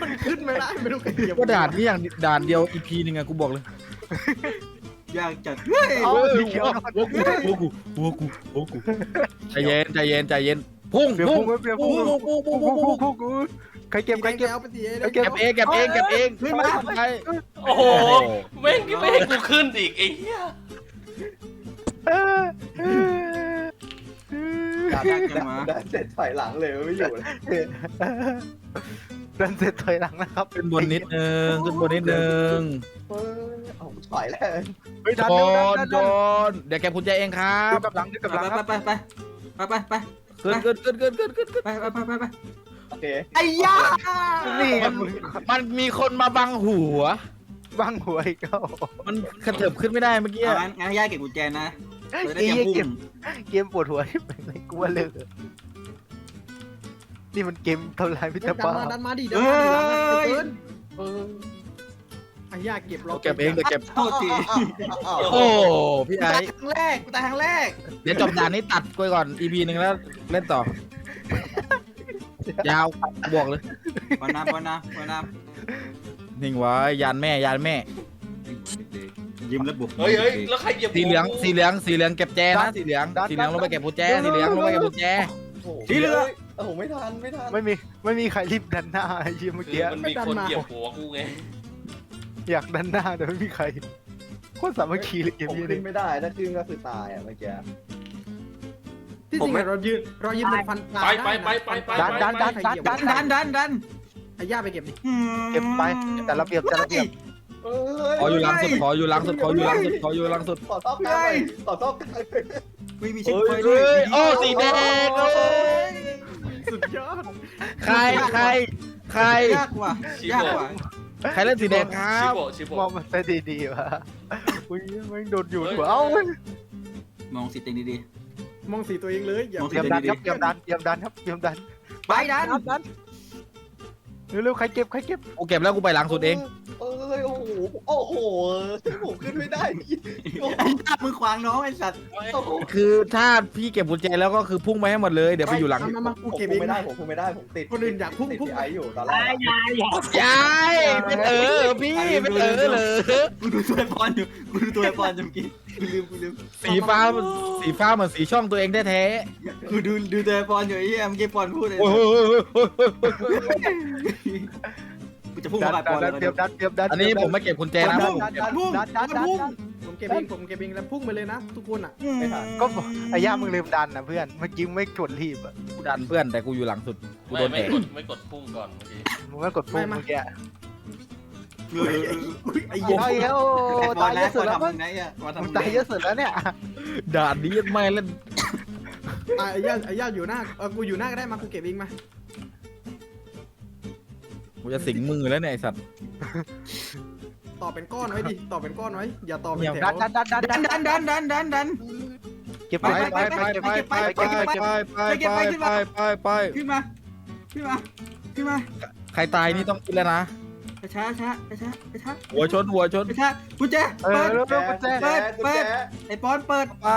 Speaker 5: มันขึ้นไม่ได้ไม่รู้ใครเหยียบ
Speaker 3: ก็ด่านนี้อย่างด่านเดียวอีพีหนึ่งอะกูบอกเลย
Speaker 2: อ ยากจัดเฮ้ย
Speaker 6: เอาสีเขียว
Speaker 3: หัวกูหัวกูหัวกูหัวกูใจเย็นใจเย็นใจเย็นพุ่ง
Speaker 6: เปลี่ยน
Speaker 3: พุ่
Speaker 6: พุ่
Speaker 3: ง
Speaker 6: งเปลี่ยน
Speaker 3: พุ่
Speaker 6: พุ่
Speaker 3: ง
Speaker 6: ง
Speaker 3: พุ่งพุ่ง
Speaker 6: พุ่
Speaker 3: พุ่
Speaker 6: ง
Speaker 3: ง
Speaker 6: พุ่
Speaker 3: พุ่
Speaker 6: ง
Speaker 3: ง
Speaker 6: พุ่งใครเก็บใครเก็บ
Speaker 5: เอาไปตีเอง
Speaker 6: เก็บ
Speaker 3: เก็บเองเก็บเองเก็บเอง
Speaker 2: ขึ้นมา
Speaker 3: ใช่
Speaker 7: โอ้โหแม่งไม่ให้กูขึ้นอีกไอ้เหี้ย
Speaker 2: อยากได้กัน
Speaker 4: ดันเสร็จถอยหลังเลยไม่อยู่เลย
Speaker 6: ดันเสร็จถอยหลังนะครับ
Speaker 3: ขึ้นบนนิดนึงขึ้นบนนิดนึง
Speaker 4: เออเอาถอยแล้ว
Speaker 6: เฮ้ยดัน
Speaker 3: จ
Speaker 6: เร็ว
Speaker 3: อ
Speaker 6: ดั
Speaker 3: น
Speaker 6: น
Speaker 3: จ
Speaker 6: ดัน
Speaker 3: นเดี๋ยวแกกุญแจเองครั
Speaker 6: ดั
Speaker 3: บ
Speaker 6: นกับหลังกับ
Speaker 2: ไป
Speaker 6: หลังครับ
Speaker 2: ไปไปไปไปไป
Speaker 3: ขึ้นขึ้นขึ้นขึ้นขึ้นขึ้นขึ้น
Speaker 2: ไปไปไปไป
Speaker 4: โอเค
Speaker 2: ไอ้ย่า
Speaker 6: นี่
Speaker 3: มันมันมีคนมาบังหัว
Speaker 6: บังหัวอีกแล้ว
Speaker 3: มันกระเถิบขึ้นไม่ได้เมื่อกี้
Speaker 2: งั้นงั้นย่าเก็บกุญแจนะ เลยได้
Speaker 6: ไอ้
Speaker 2: เตรียม
Speaker 6: เหี้ย
Speaker 2: พุ่
Speaker 6: เก
Speaker 2: ง
Speaker 6: มเกมปวดหัวที่เป็นไรกูว่าเลิกนี่มันเกมทำลายมิตร
Speaker 5: ดัน
Speaker 6: ภา
Speaker 5: มา
Speaker 6: พ
Speaker 5: ดันมาดิดันมาดิหลังมันเกินเออไอ้ยาเก็บเรา
Speaker 3: เก็บเองเดี๋ยวเก็บ
Speaker 2: โทษที
Speaker 4: อ้าว
Speaker 3: โอ้พี่
Speaker 2: กู
Speaker 3: ไอ้
Speaker 2: ตายครั้งแรกกูตายครั้งแรก
Speaker 3: เดี๋ยวจบด่านนี้ตัดไปก่อน EP หนึ่งแล้วเล่นต่อ ยาวบวกเลย
Speaker 2: ปอน้ำปอน้ำปอน้
Speaker 3: นิ่งไว้ยานแม่ยานแม่ำ
Speaker 2: ยิ้มแล้วบุก
Speaker 7: เฮ้ยเฮ้ยแล้วใครเหยียบ
Speaker 3: สีเหลือง
Speaker 7: กู
Speaker 3: สีเหลืองสีเหลืองเก็บแจนะสีเหลืองสีเหลืองลงไปเก็บกุญแจสีเหลืองลงไปเก็บกุญแจ
Speaker 4: โอ้โหโอ้โหไม่ทันไม่ทัน
Speaker 6: ไม่มีไม่มีใครรีบดันหน้าไอ้เหี้ยเมื่อ
Speaker 7: คื
Speaker 6: กี้
Speaker 7: อมันมีคนเหยียบหัวกูไง
Speaker 6: อยากดันหน้าแต่ไม่มีใครโคตรสามัคคีเลยเกม
Speaker 4: ผม
Speaker 6: นี้
Speaker 4: ขึ้
Speaker 6: นี่
Speaker 4: นไม่ได้ถ้าขึ้นก็คือตายอะเมื่อกี้
Speaker 5: ที่จริงอะเรายืนเรายืนเป็นฟันปลา
Speaker 7: ไปไปไปไปไป
Speaker 6: ดันดันดันดันดั
Speaker 2: ดั
Speaker 6: น
Speaker 2: นดันดันดัน
Speaker 5: ไอ้ย่าไปเก็บดิ
Speaker 6: เก็บไปแต่ระเบียบแต่ระเบียบ
Speaker 4: เอ้ย
Speaker 3: ขออยู่หลังสุดขออยู่หลังสุดขออยู่หลังสุดขออยู่หลังสุด
Speaker 4: ขอซอบกลางหน่อยขอซอบกลางหน่อย
Speaker 2: ไม่มีเช็ค
Speaker 3: เฮ้ย
Speaker 2: ไฟด้ว
Speaker 3: เฮ้
Speaker 2: ย
Speaker 3: ยโอ้สีแดงโอ้ย
Speaker 5: สุดยอด
Speaker 3: ใครใครใคร
Speaker 2: ยากกว่า
Speaker 7: ชิ
Speaker 2: ยาก
Speaker 7: โบ
Speaker 2: กว่า
Speaker 3: ใครเล่นสีแดงครั
Speaker 7: ชิ
Speaker 3: บ
Speaker 7: โบชิโบ
Speaker 6: มองมันซะดีๆวะอุ้ยแม่งโดนอยู่หัวเอ้าม
Speaker 2: องสิเต็งดี
Speaker 5: มองสีตัวเองเลยอย่าม
Speaker 2: อง
Speaker 6: เตรียมดันครับเตรียมดันเตรียมดันครับเตรียมดัน
Speaker 2: ๆไปดัน
Speaker 6: ดันเร็วๆใครเก็บใครเก็บ
Speaker 3: กูเก็บแล้วกูไปหลังสุดเอง
Speaker 4: เอ้ยโอ้โหโอ้โหผมขึ้นไม่ได้พี่โอ้โห
Speaker 2: ไอ้สัตว์มึงขวางน้องไอ้สัตว์
Speaker 4: โอ้โห
Speaker 3: คือถ้าพี่เก็บกุญแจแล้วก็คือพุ่งไปให้หมดเลยเดี๋ยวไปอยู่หลัง
Speaker 5: มามามากู
Speaker 4: ผม
Speaker 5: เก็บ
Speaker 4: พู
Speaker 5: เอ
Speaker 4: ด
Speaker 5: ง
Speaker 4: ไม่ได้
Speaker 5: นะ
Speaker 4: ผมพูดไม่ได้ผมติด
Speaker 5: คนอื่นอยากพุ่ง
Speaker 4: ติด
Speaker 5: พุ่ง
Speaker 4: พี่ไออยู่ตอนแรก
Speaker 3: ยายเป็นเออพี่เป็นเออเลย
Speaker 2: กูดูตัวไอ้ปอนอยู่กูดูตัวไอ้ปอนอยู่เมื่อกี้กูลืมกูลืม
Speaker 3: สีฟ้ามันสีฟ้าเหมือนสีช่องตัวเองแท้
Speaker 2: กูดูดูตัวไอ้ปอนอยู่ไอ้เหี้ยเมื่อกี้ปอนพูดเลย
Speaker 3: ๆโอ้ย
Speaker 2: กูจะ พุ่ง
Speaker 6: ดั
Speaker 2: มานกับปอน
Speaker 6: ดั
Speaker 2: เล
Speaker 6: น
Speaker 2: ย
Speaker 6: เตรียมดันเตรียมดัน
Speaker 3: อันนี้ผมไม่เก็บกุญแจนะ
Speaker 6: ดั
Speaker 3: ผม
Speaker 6: นดัน
Speaker 5: พุ่ง
Speaker 6: ดันดันดัน
Speaker 5: พุ่ง
Speaker 6: ดัน
Speaker 5: ผมเก็บเองผมเก็บเองแล้วพุ่งไปเลยนะ ทุกคนอะ
Speaker 4: ไม่ทัน
Speaker 6: ก็บอกไอ้ย่ามึงลืมดันนะเพื่อนเมื่อกี้ไม่กดรีบอะ
Speaker 3: กูดันเพื่อนแต่กูอยู่หลังสุดกู
Speaker 7: ไม่
Speaker 3: โดน
Speaker 7: ไม่
Speaker 3: แตะ
Speaker 7: กดไม่กดพุ่งก่อนเมื่อกี้
Speaker 6: มึงไม่กดปุ่ม
Speaker 5: ไม่มา
Speaker 6: เมื่อกี้
Speaker 2: เออเออเออ
Speaker 5: อุ๊ยไอ้เหี้ย
Speaker 6: ไอ้เหี้ยโอ้
Speaker 2: ไอ้ปอ
Speaker 6: ตานยเย
Speaker 2: นะ
Speaker 6: อะสุดแล้ว
Speaker 2: ปอ
Speaker 6: มึ
Speaker 2: น
Speaker 6: ง
Speaker 2: ทำมึงนะไอ้เหี้ยปอนทำ
Speaker 6: มึ
Speaker 2: มึ
Speaker 6: ง
Speaker 2: ง
Speaker 6: ตายเยอะสุดแล้วเนี่ย
Speaker 3: ด่านนี้ไม่เล่น
Speaker 5: อะไอ้ย่าไอ้ย่าอยู่หน้าเออกูอยู่หน้าก็ได้มากูเก็บเองมา
Speaker 3: กูจะสิงมือแล้วเนี่ยไอสัตว์
Speaker 5: ต่อเป็นก้อนไว้ดิต่อเป็นก้อนไว้อย่าต่อเป็นแถ
Speaker 6: ดัน
Speaker 5: ว
Speaker 6: ดันดันดัน
Speaker 2: ดันดันดันดันดันดัน
Speaker 6: เก็บ
Speaker 3: ไป
Speaker 6: ไป
Speaker 3: ไปไปไปไปไปไปไปไปไปไปไป
Speaker 2: ขึ้นมาขึ้นมาขึ้นมา
Speaker 3: ใครตายนี่ต้องกินแล้วนะ
Speaker 2: ช้าช้าช้าช้าช้า
Speaker 3: หัวชนหัวชน
Speaker 2: ช้ากุญแจ
Speaker 6: เออ
Speaker 2: เปิด
Speaker 6: เร็วเร็วกุญแจ
Speaker 2: เปิดเปิดไอ้ปอนเปิด
Speaker 3: ไป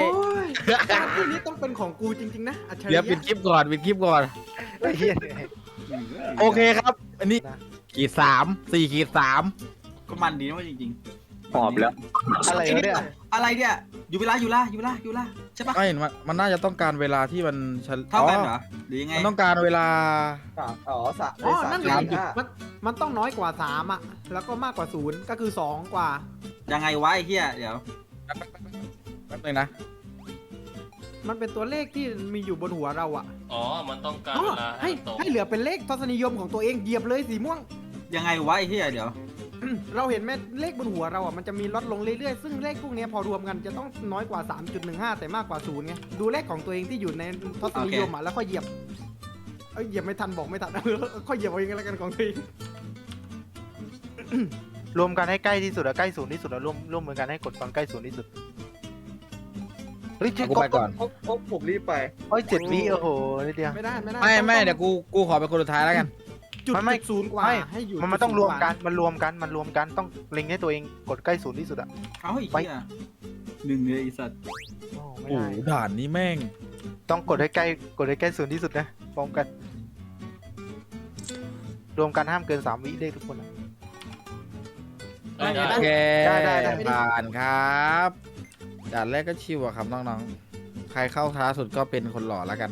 Speaker 5: โอ้ยหน้าที่นี้ต้องเป็นของกูจริงๆนะอัจฉริ
Speaker 3: เดี๋ยวปิด
Speaker 5: ยะ
Speaker 3: คลิปก่อนปิดคลิปก่อน
Speaker 6: ไอ้เหี้ย
Speaker 3: โอเคครับ อันนี้ขีดสามสี่ขีดสาม
Speaker 2: ก็มันดีนะว่าจริง
Speaker 8: หอบแล้ว
Speaker 6: อะไรวะเนี่ย
Speaker 2: ๆอะไรเนี่ยอยู่เวลาอยู่ละอยู่เวลาอยู่เวลาใช่ปะ
Speaker 3: ไม่มันมันน่าจะต้องการเวลาที่มันฉล
Speaker 2: เท่ากันเหรอหรือยังไง
Speaker 3: มันต้องการเวลา
Speaker 4: สามอ๋อสาม
Speaker 5: อ๋อ
Speaker 4: สาม
Speaker 5: นั่นไง
Speaker 4: สามห้า
Speaker 5: มันมันต้องน้อยกว่าสามอะ แล้วก็มากกว่าศูนย์ก็คือสองกว่า
Speaker 2: ยังไงวะไอ้เหี้ยเดี๋ยว
Speaker 3: แป๊บนึงนะ
Speaker 5: มันเป็นตัวเลขที่มีอยู่บนหัวเราอะ
Speaker 7: อ๋อ มันต้องการ
Speaker 5: อ๋อ
Speaker 7: เวลาให้
Speaker 5: ให้
Speaker 7: มันตรง
Speaker 5: ให้เหลือเป็นเลขทศนิยมของตัวเองเหยียบเลยสีม่วง
Speaker 2: ยังไงวะไอ้เหี้ยเดี๋ยว
Speaker 5: เราเห็นไหมเลขบนหัวเราอะมันจะมีลดลงเรื่อยๆ ซึ่งเลขพวกเนี้ยพอรวมกันจะต้องน้อยกว่า 3.15 แต่มากกว่าศูนย์ไงดูเลขของตัวเองที่อยู่ในทศนิยมอะแล้วค่อยเหยียบเอ้ยเหยียบไม่ทันบอกไม่ทัน ค่อยเหยียบเอาเองก็แล้วกันของตัวเอง
Speaker 6: รวมกันให้ใกล้ที่สุดอะใกล้ศูนย์ที่สุดอะร่วมร่วมมือกันให้กดตอนใกล้ศูนย์ที่สุดเฮ้ยเจ็ด
Speaker 3: กูไปก่อน
Speaker 4: ผมผมผมรีบไป
Speaker 6: เฮ้ยเจ็ดวิโอ้โหนิดเดียว
Speaker 5: ไม่ได้ไม่ได้
Speaker 3: ไม่ไม่
Speaker 5: ต้อง
Speaker 3: เดี๋ยวกูกูขอเป็นคนสุดท้ายแล้วกัน
Speaker 5: จุด
Speaker 6: ไม่ไม่
Speaker 5: จุดศูนย์กว่า
Speaker 6: ไม่
Speaker 5: ให้อยู่
Speaker 6: มันมัน
Speaker 5: จุด
Speaker 6: ต้องรวม
Speaker 5: ศูย์
Speaker 6: กันมันรวมกันมันรวมกันต้องเล็งให้ตัวเองกดใกล้ศูนย์ที่สุดอะ
Speaker 2: เอาไอ้เหี้ยหนึ่งเลยไอ้สัตว์
Speaker 6: โอ้ไม่
Speaker 3: โอ้
Speaker 6: ได้
Speaker 3: โหด่านนี้แม่ง
Speaker 6: ต้องกดให้ใกล้กดให้ใกล้ศูนย์ที่สุดนะพร้อมกัน รวมกันห้ามเกินสามวิเลขทุกคนอะ
Speaker 7: เอ้ยได้
Speaker 3: โอเค
Speaker 6: ได้ได้ได้
Speaker 3: ผ่านครับ ด่านแรกก็ชิวอะครับน้องๆ ใครเข้าท้าสุดก็เป็นคนหล่อแล้วกัน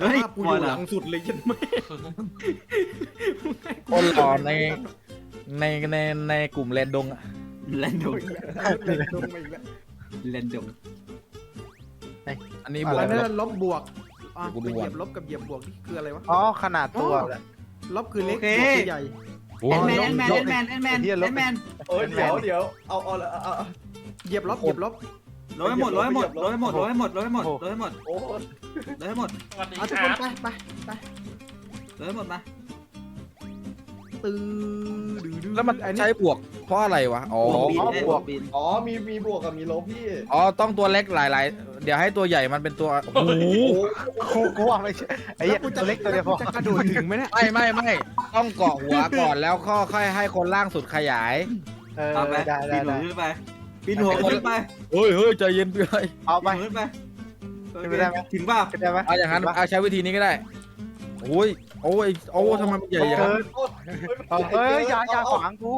Speaker 2: เฮ้ย
Speaker 5: ภาพกู
Speaker 2: ป
Speaker 5: อ
Speaker 2: อน
Speaker 5: ยู่
Speaker 2: เหร
Speaker 5: ห
Speaker 2: อ
Speaker 5: ลังสุดเลยยันไม่
Speaker 3: คนหล่อในในในในกลุ่มแรนดงอะ
Speaker 2: แลนดง
Speaker 5: เล่นลงมาอีกแล้ว
Speaker 2: แลนดง
Speaker 3: อันนี้บวก
Speaker 5: อัน
Speaker 3: ล
Speaker 5: นั้
Speaker 3: บ
Speaker 5: นลบบวกอะ
Speaker 3: กู
Speaker 5: ไป
Speaker 3: ดู
Speaker 5: เห
Speaker 3: ก่อน
Speaker 5: ยียบลบกับเหยียบบวกนี่คืออะไรวะ
Speaker 6: อ๋อขนาดตัว
Speaker 5: อ๋อลบคือเล็ก
Speaker 2: โอเค
Speaker 5: บวกคือใหญ่
Speaker 3: โอ้
Speaker 2: แอน
Speaker 3: โห
Speaker 2: แมนแอนแมนแอนแมนแอนแมน
Speaker 6: เหี้ยลบ
Speaker 2: แอนแมน
Speaker 4: เอ้ยเดี๋ยวเดี๋ยวเอาเอาเอาเอาเอา
Speaker 5: เหยียบลบเหยียบลบ
Speaker 2: ร้อยหมดร้อยหมดร้อยหมดร้อยหมดร้อยหมดร้อยหมด
Speaker 4: โอ้โห
Speaker 2: ร้อยหมด
Speaker 7: สวัสดี
Speaker 5: เอาทุก
Speaker 7: ค
Speaker 5: คน
Speaker 7: รับ
Speaker 5: ไปไปไป
Speaker 2: ร้อยหมดมา
Speaker 5: ตื้อดื้อดื้อ
Speaker 3: แล้วมัน
Speaker 5: อั
Speaker 3: ใช้บวกเพราะอะไรวะ อ๋อ
Speaker 2: บิน
Speaker 6: อ๋อ
Speaker 2: ได้
Speaker 6: บวก
Speaker 2: บิน
Speaker 4: อ๋อมีมีบวกกับมีลบพี่
Speaker 3: อ๋อ ต้องตัวเล็กหลาย ๆ เดี๋ยวให้ตัวใหญ่มันเป็นตัว โอ้โห
Speaker 6: กูกูว่าไม่ใช่ไอ้เหี้ย
Speaker 5: แล้วกูจะ
Speaker 6: ตัวเล็กตัวเดียวพอ
Speaker 5: แล้กูจะกระโดดถึงไหมเนี่ย
Speaker 3: ไม่ไม่ไม่ ต้องเกาะหัวก่อนแล้วก็ค่อยให้คนล่างสุดขยาย
Speaker 6: เออ
Speaker 2: เอาไป
Speaker 6: ได้
Speaker 2: ปี
Speaker 6: ได้
Speaker 2: นหัว
Speaker 6: ได้
Speaker 2: ขึ้นไป ปีนหัวขึ้นไป
Speaker 3: เฮ้ยเฮ้ยใจเย็นไปเลย
Speaker 6: เอาไป
Speaker 2: ปีนหัวขึ้นไป
Speaker 6: ขึ้นไปได้ไหม
Speaker 2: ถึงเปล่า
Speaker 6: ได้ไหม
Speaker 3: เอาอย่างนั้นเอาใช้วิธีนี้ก็ได้โอ้ยโอ้ยโอ้ทำไมมันใหญ่อย่าง
Speaker 6: เกิ
Speaker 3: นั้น
Speaker 6: นเอาเฮ้ยอย่าอย่าขวางกู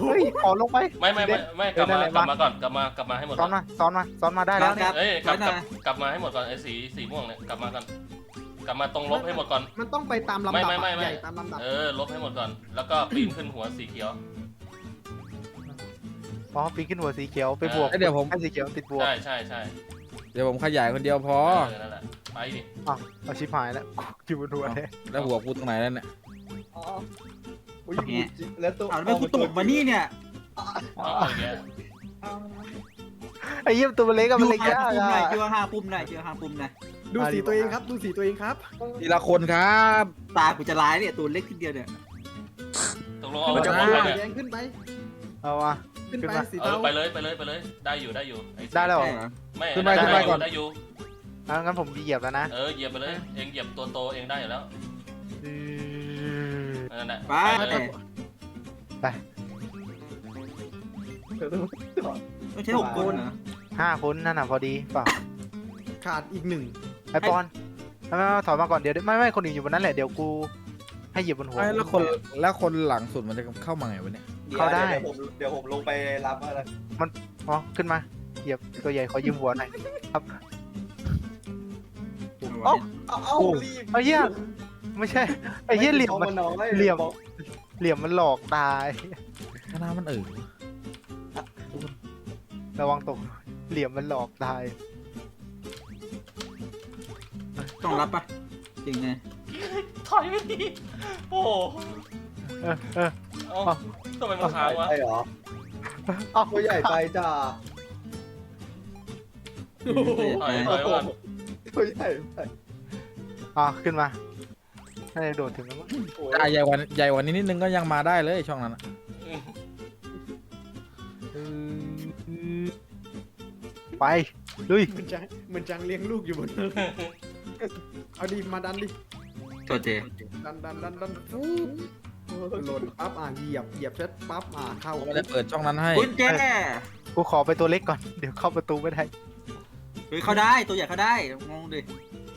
Speaker 6: เฮ้ยขอลงไป
Speaker 7: ไม่ไม่ไม่ไม่กลับ
Speaker 6: เดี๋
Speaker 7: มา
Speaker 6: ยว
Speaker 7: กลับ
Speaker 6: นั่
Speaker 7: มาน
Speaker 6: แหละ
Speaker 7: ก่อนกลับมากลับมาให้หมด
Speaker 6: ซ้อนมาซ้อนมาซ้อนมาได้แล้วเนี่ย
Speaker 7: เอ้ยกลับ
Speaker 2: ไว้ห
Speaker 7: ก
Speaker 2: น่
Speaker 7: ลั
Speaker 2: อบย
Speaker 7: กลับมาให้หมดก่อนไอ้สีสีม่วงเนี่ยกลับมาก่อนกลับมาตรงลบให้หมดก่อน
Speaker 5: มันต้องไปตามลำ
Speaker 7: ไม่
Speaker 5: ดับ
Speaker 7: ไม่ไม่
Speaker 5: อะ
Speaker 7: ไม่
Speaker 5: ใหญ่ตามลำดับ
Speaker 7: เออลบให้หมดก่อน แล้วก็ปีนขึ้นหัวสีเขียว
Speaker 6: อ๋อปีนขึ้นหัวสีเขียวไปบวก
Speaker 3: เอ้ยเดี๋ยวผม
Speaker 6: ให้สีเขียวติดบวก
Speaker 7: ใช่ใช่ใช่
Speaker 3: เดี๋ยวผมขยายคนเดียวพอ
Speaker 7: เออนั่นแหละไปดิ
Speaker 6: อ้าวเอาชิบหายแล้วอยู่บนหัวเลย
Speaker 3: แล้วหัวกูตรงไหนแล้วเนี่ย
Speaker 4: อ๋ออุ้ยแล้วตัว
Speaker 2: เอาแล้วกูตกมานี่เนี่ย
Speaker 7: เอาเอาอย่างเงี้ย
Speaker 6: ไอ้เยี่ยมตัวมันเล็กอะ
Speaker 2: อ
Speaker 6: มัน
Speaker 2: ยู่
Speaker 6: เล็ก
Speaker 2: ห่าง
Speaker 6: ยาก
Speaker 2: ปุ่มหน่อย
Speaker 6: อะ
Speaker 2: อยู่ห่างปุ่มหน่อยอยู่ห่างปุ่มหน่อย
Speaker 5: ดูสีตัวเองครับ ดูสีตัวเองครับ
Speaker 3: ทีละคนครับ
Speaker 2: ตากูจะร้ายเนี่ยตัวเล็กทีเดียวเนี่ย
Speaker 7: ตกลงเอา
Speaker 5: มัน
Speaker 7: จะ
Speaker 5: จะ
Speaker 7: หมด
Speaker 5: สี
Speaker 7: ไปเนี่ย
Speaker 5: แดงขึ้นไป
Speaker 6: เอาวะ
Speaker 5: ขึ้น
Speaker 6: ขึ้น
Speaker 5: ไป
Speaker 6: มา
Speaker 5: สี
Speaker 7: เออ
Speaker 5: เทา
Speaker 7: ไปเลยไปเลยไปเลยได้อยู่ได้อยู่อ้
Speaker 6: ได้แล้วเหรอ
Speaker 2: ใช่เหรอ
Speaker 7: ไม่
Speaker 3: ขึ้นไป
Speaker 7: ด้
Speaker 3: ขึ้นไป
Speaker 7: ด้
Speaker 3: ก่อน
Speaker 7: ได้อยู่
Speaker 6: อะงั้นผมเหยียบแล้วนะ
Speaker 7: เออเหยียบไปเลยเองเหยียบตัวโตเองได้อยู่แล้วนั่นแหละ
Speaker 2: ไป
Speaker 7: เลย
Speaker 2: ไม่ใช่หกคนเหรอ
Speaker 6: ห้าคนนั่นน่ะพอดีเปล่า
Speaker 5: ขาดอีกหนึ่ง
Speaker 6: ไอปอนไม่ไม่ไม่ถอยมาก่อนเดี๋ยวไม่ไม่คนอื่นอยู่บนนั้นแหละเดี๋ยวกู ให้เหยียบบนหัว
Speaker 3: ไม่แล้วคนแล้วคนหลังสุดมันจะเข้ามาไงวะเนี่ย
Speaker 6: เข้าได้
Speaker 4: เดี๋ยวผมเดี๋ยวผมลงไปรับอะไร
Speaker 6: อ๋อขึ้นมาเหยียบตัวใหญ่ขอยืมหัวหน่อยครับเอ้า
Speaker 4: เอาเอารีบ
Speaker 6: ไอ้เหี้ยไม่ใช่ไอ้เหี้ยเหลี่ยมมัน
Speaker 4: น้อย
Speaker 6: เหลี่ยมเหลี่ยมมันหลอกตาย
Speaker 3: คณะมันเออ
Speaker 6: ระวังตกเหลี่ยมมันหลอกตาย
Speaker 2: ต้องรับปะจริงไง
Speaker 7: ถอยไม่ดี โอ้โห
Speaker 6: เออเออ
Speaker 7: เอ้าทำไมมันค้างวะ
Speaker 4: ใช่เหรอ
Speaker 6: เอา
Speaker 4: ตัวใหญ่ไปจ้า
Speaker 7: ถอยถอยก่อน
Speaker 4: ตัวใหญ่ไป
Speaker 6: อะขึ้นมาให้โดดถึงแล้วมั้ง
Speaker 4: โอ้ย
Speaker 3: อะใหญ่กว่าใหญ่กว่านี้นิดนึงก็ยังมาได้เลยช่องนั้นอะ
Speaker 6: ไปลุย
Speaker 5: มันจะมันจังเลี้ยงลูกอยู่บนนั้นเอาดิมาดันดิ
Speaker 2: ตัวเจ
Speaker 5: ดันดันดันดันฟู หล่นปั๊บอะเหยียบเหยียบเสร็จปั๊บอะเข้า
Speaker 3: มันจะเปิดช่องนั้นให้
Speaker 2: กุญแจ
Speaker 6: กูขอไปตัวเล็กก่อน เดี๋ยวเข้าประตูไม่ได้
Speaker 2: เฮ้ยเข้าได้ตัวใหญ่เข้าได้งงดิ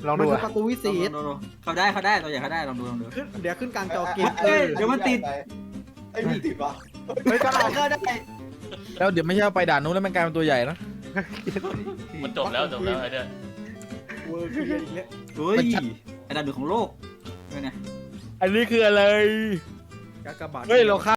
Speaker 6: ลอง
Speaker 5: มัน
Speaker 6: ดู
Speaker 5: คือ
Speaker 6: อะ
Speaker 5: ประตูวิเศษ
Speaker 2: ลองดูเข้าได้เข้าได้ตัวใหญ่เข้าได้ลองดูลองดู
Speaker 5: ขึ้นเดี๋ยวขึ้นกลางจอเกม
Speaker 2: เอ้ยเดี๋ยวมันติด
Speaker 4: ไอ้นี่ติดวะ
Speaker 6: เฮ้ยก็เอา
Speaker 2: เข้าได้
Speaker 3: แล้วเดี๋ยวไม่ใช่ว่าไปด่านนู้นแล้วมันกลายเป็นตัวใหญ่นะ
Speaker 7: มันจบแล้วจบแล้วไอ้เนี่ย
Speaker 5: เวอร์เกียร์อีกแล้ว
Speaker 2: เฮ้ยอันดับหนึ่งของโลกเป็นไง
Speaker 3: อันนี้คืออะไร
Speaker 5: กากบาท
Speaker 3: เฮ้ยเราข้า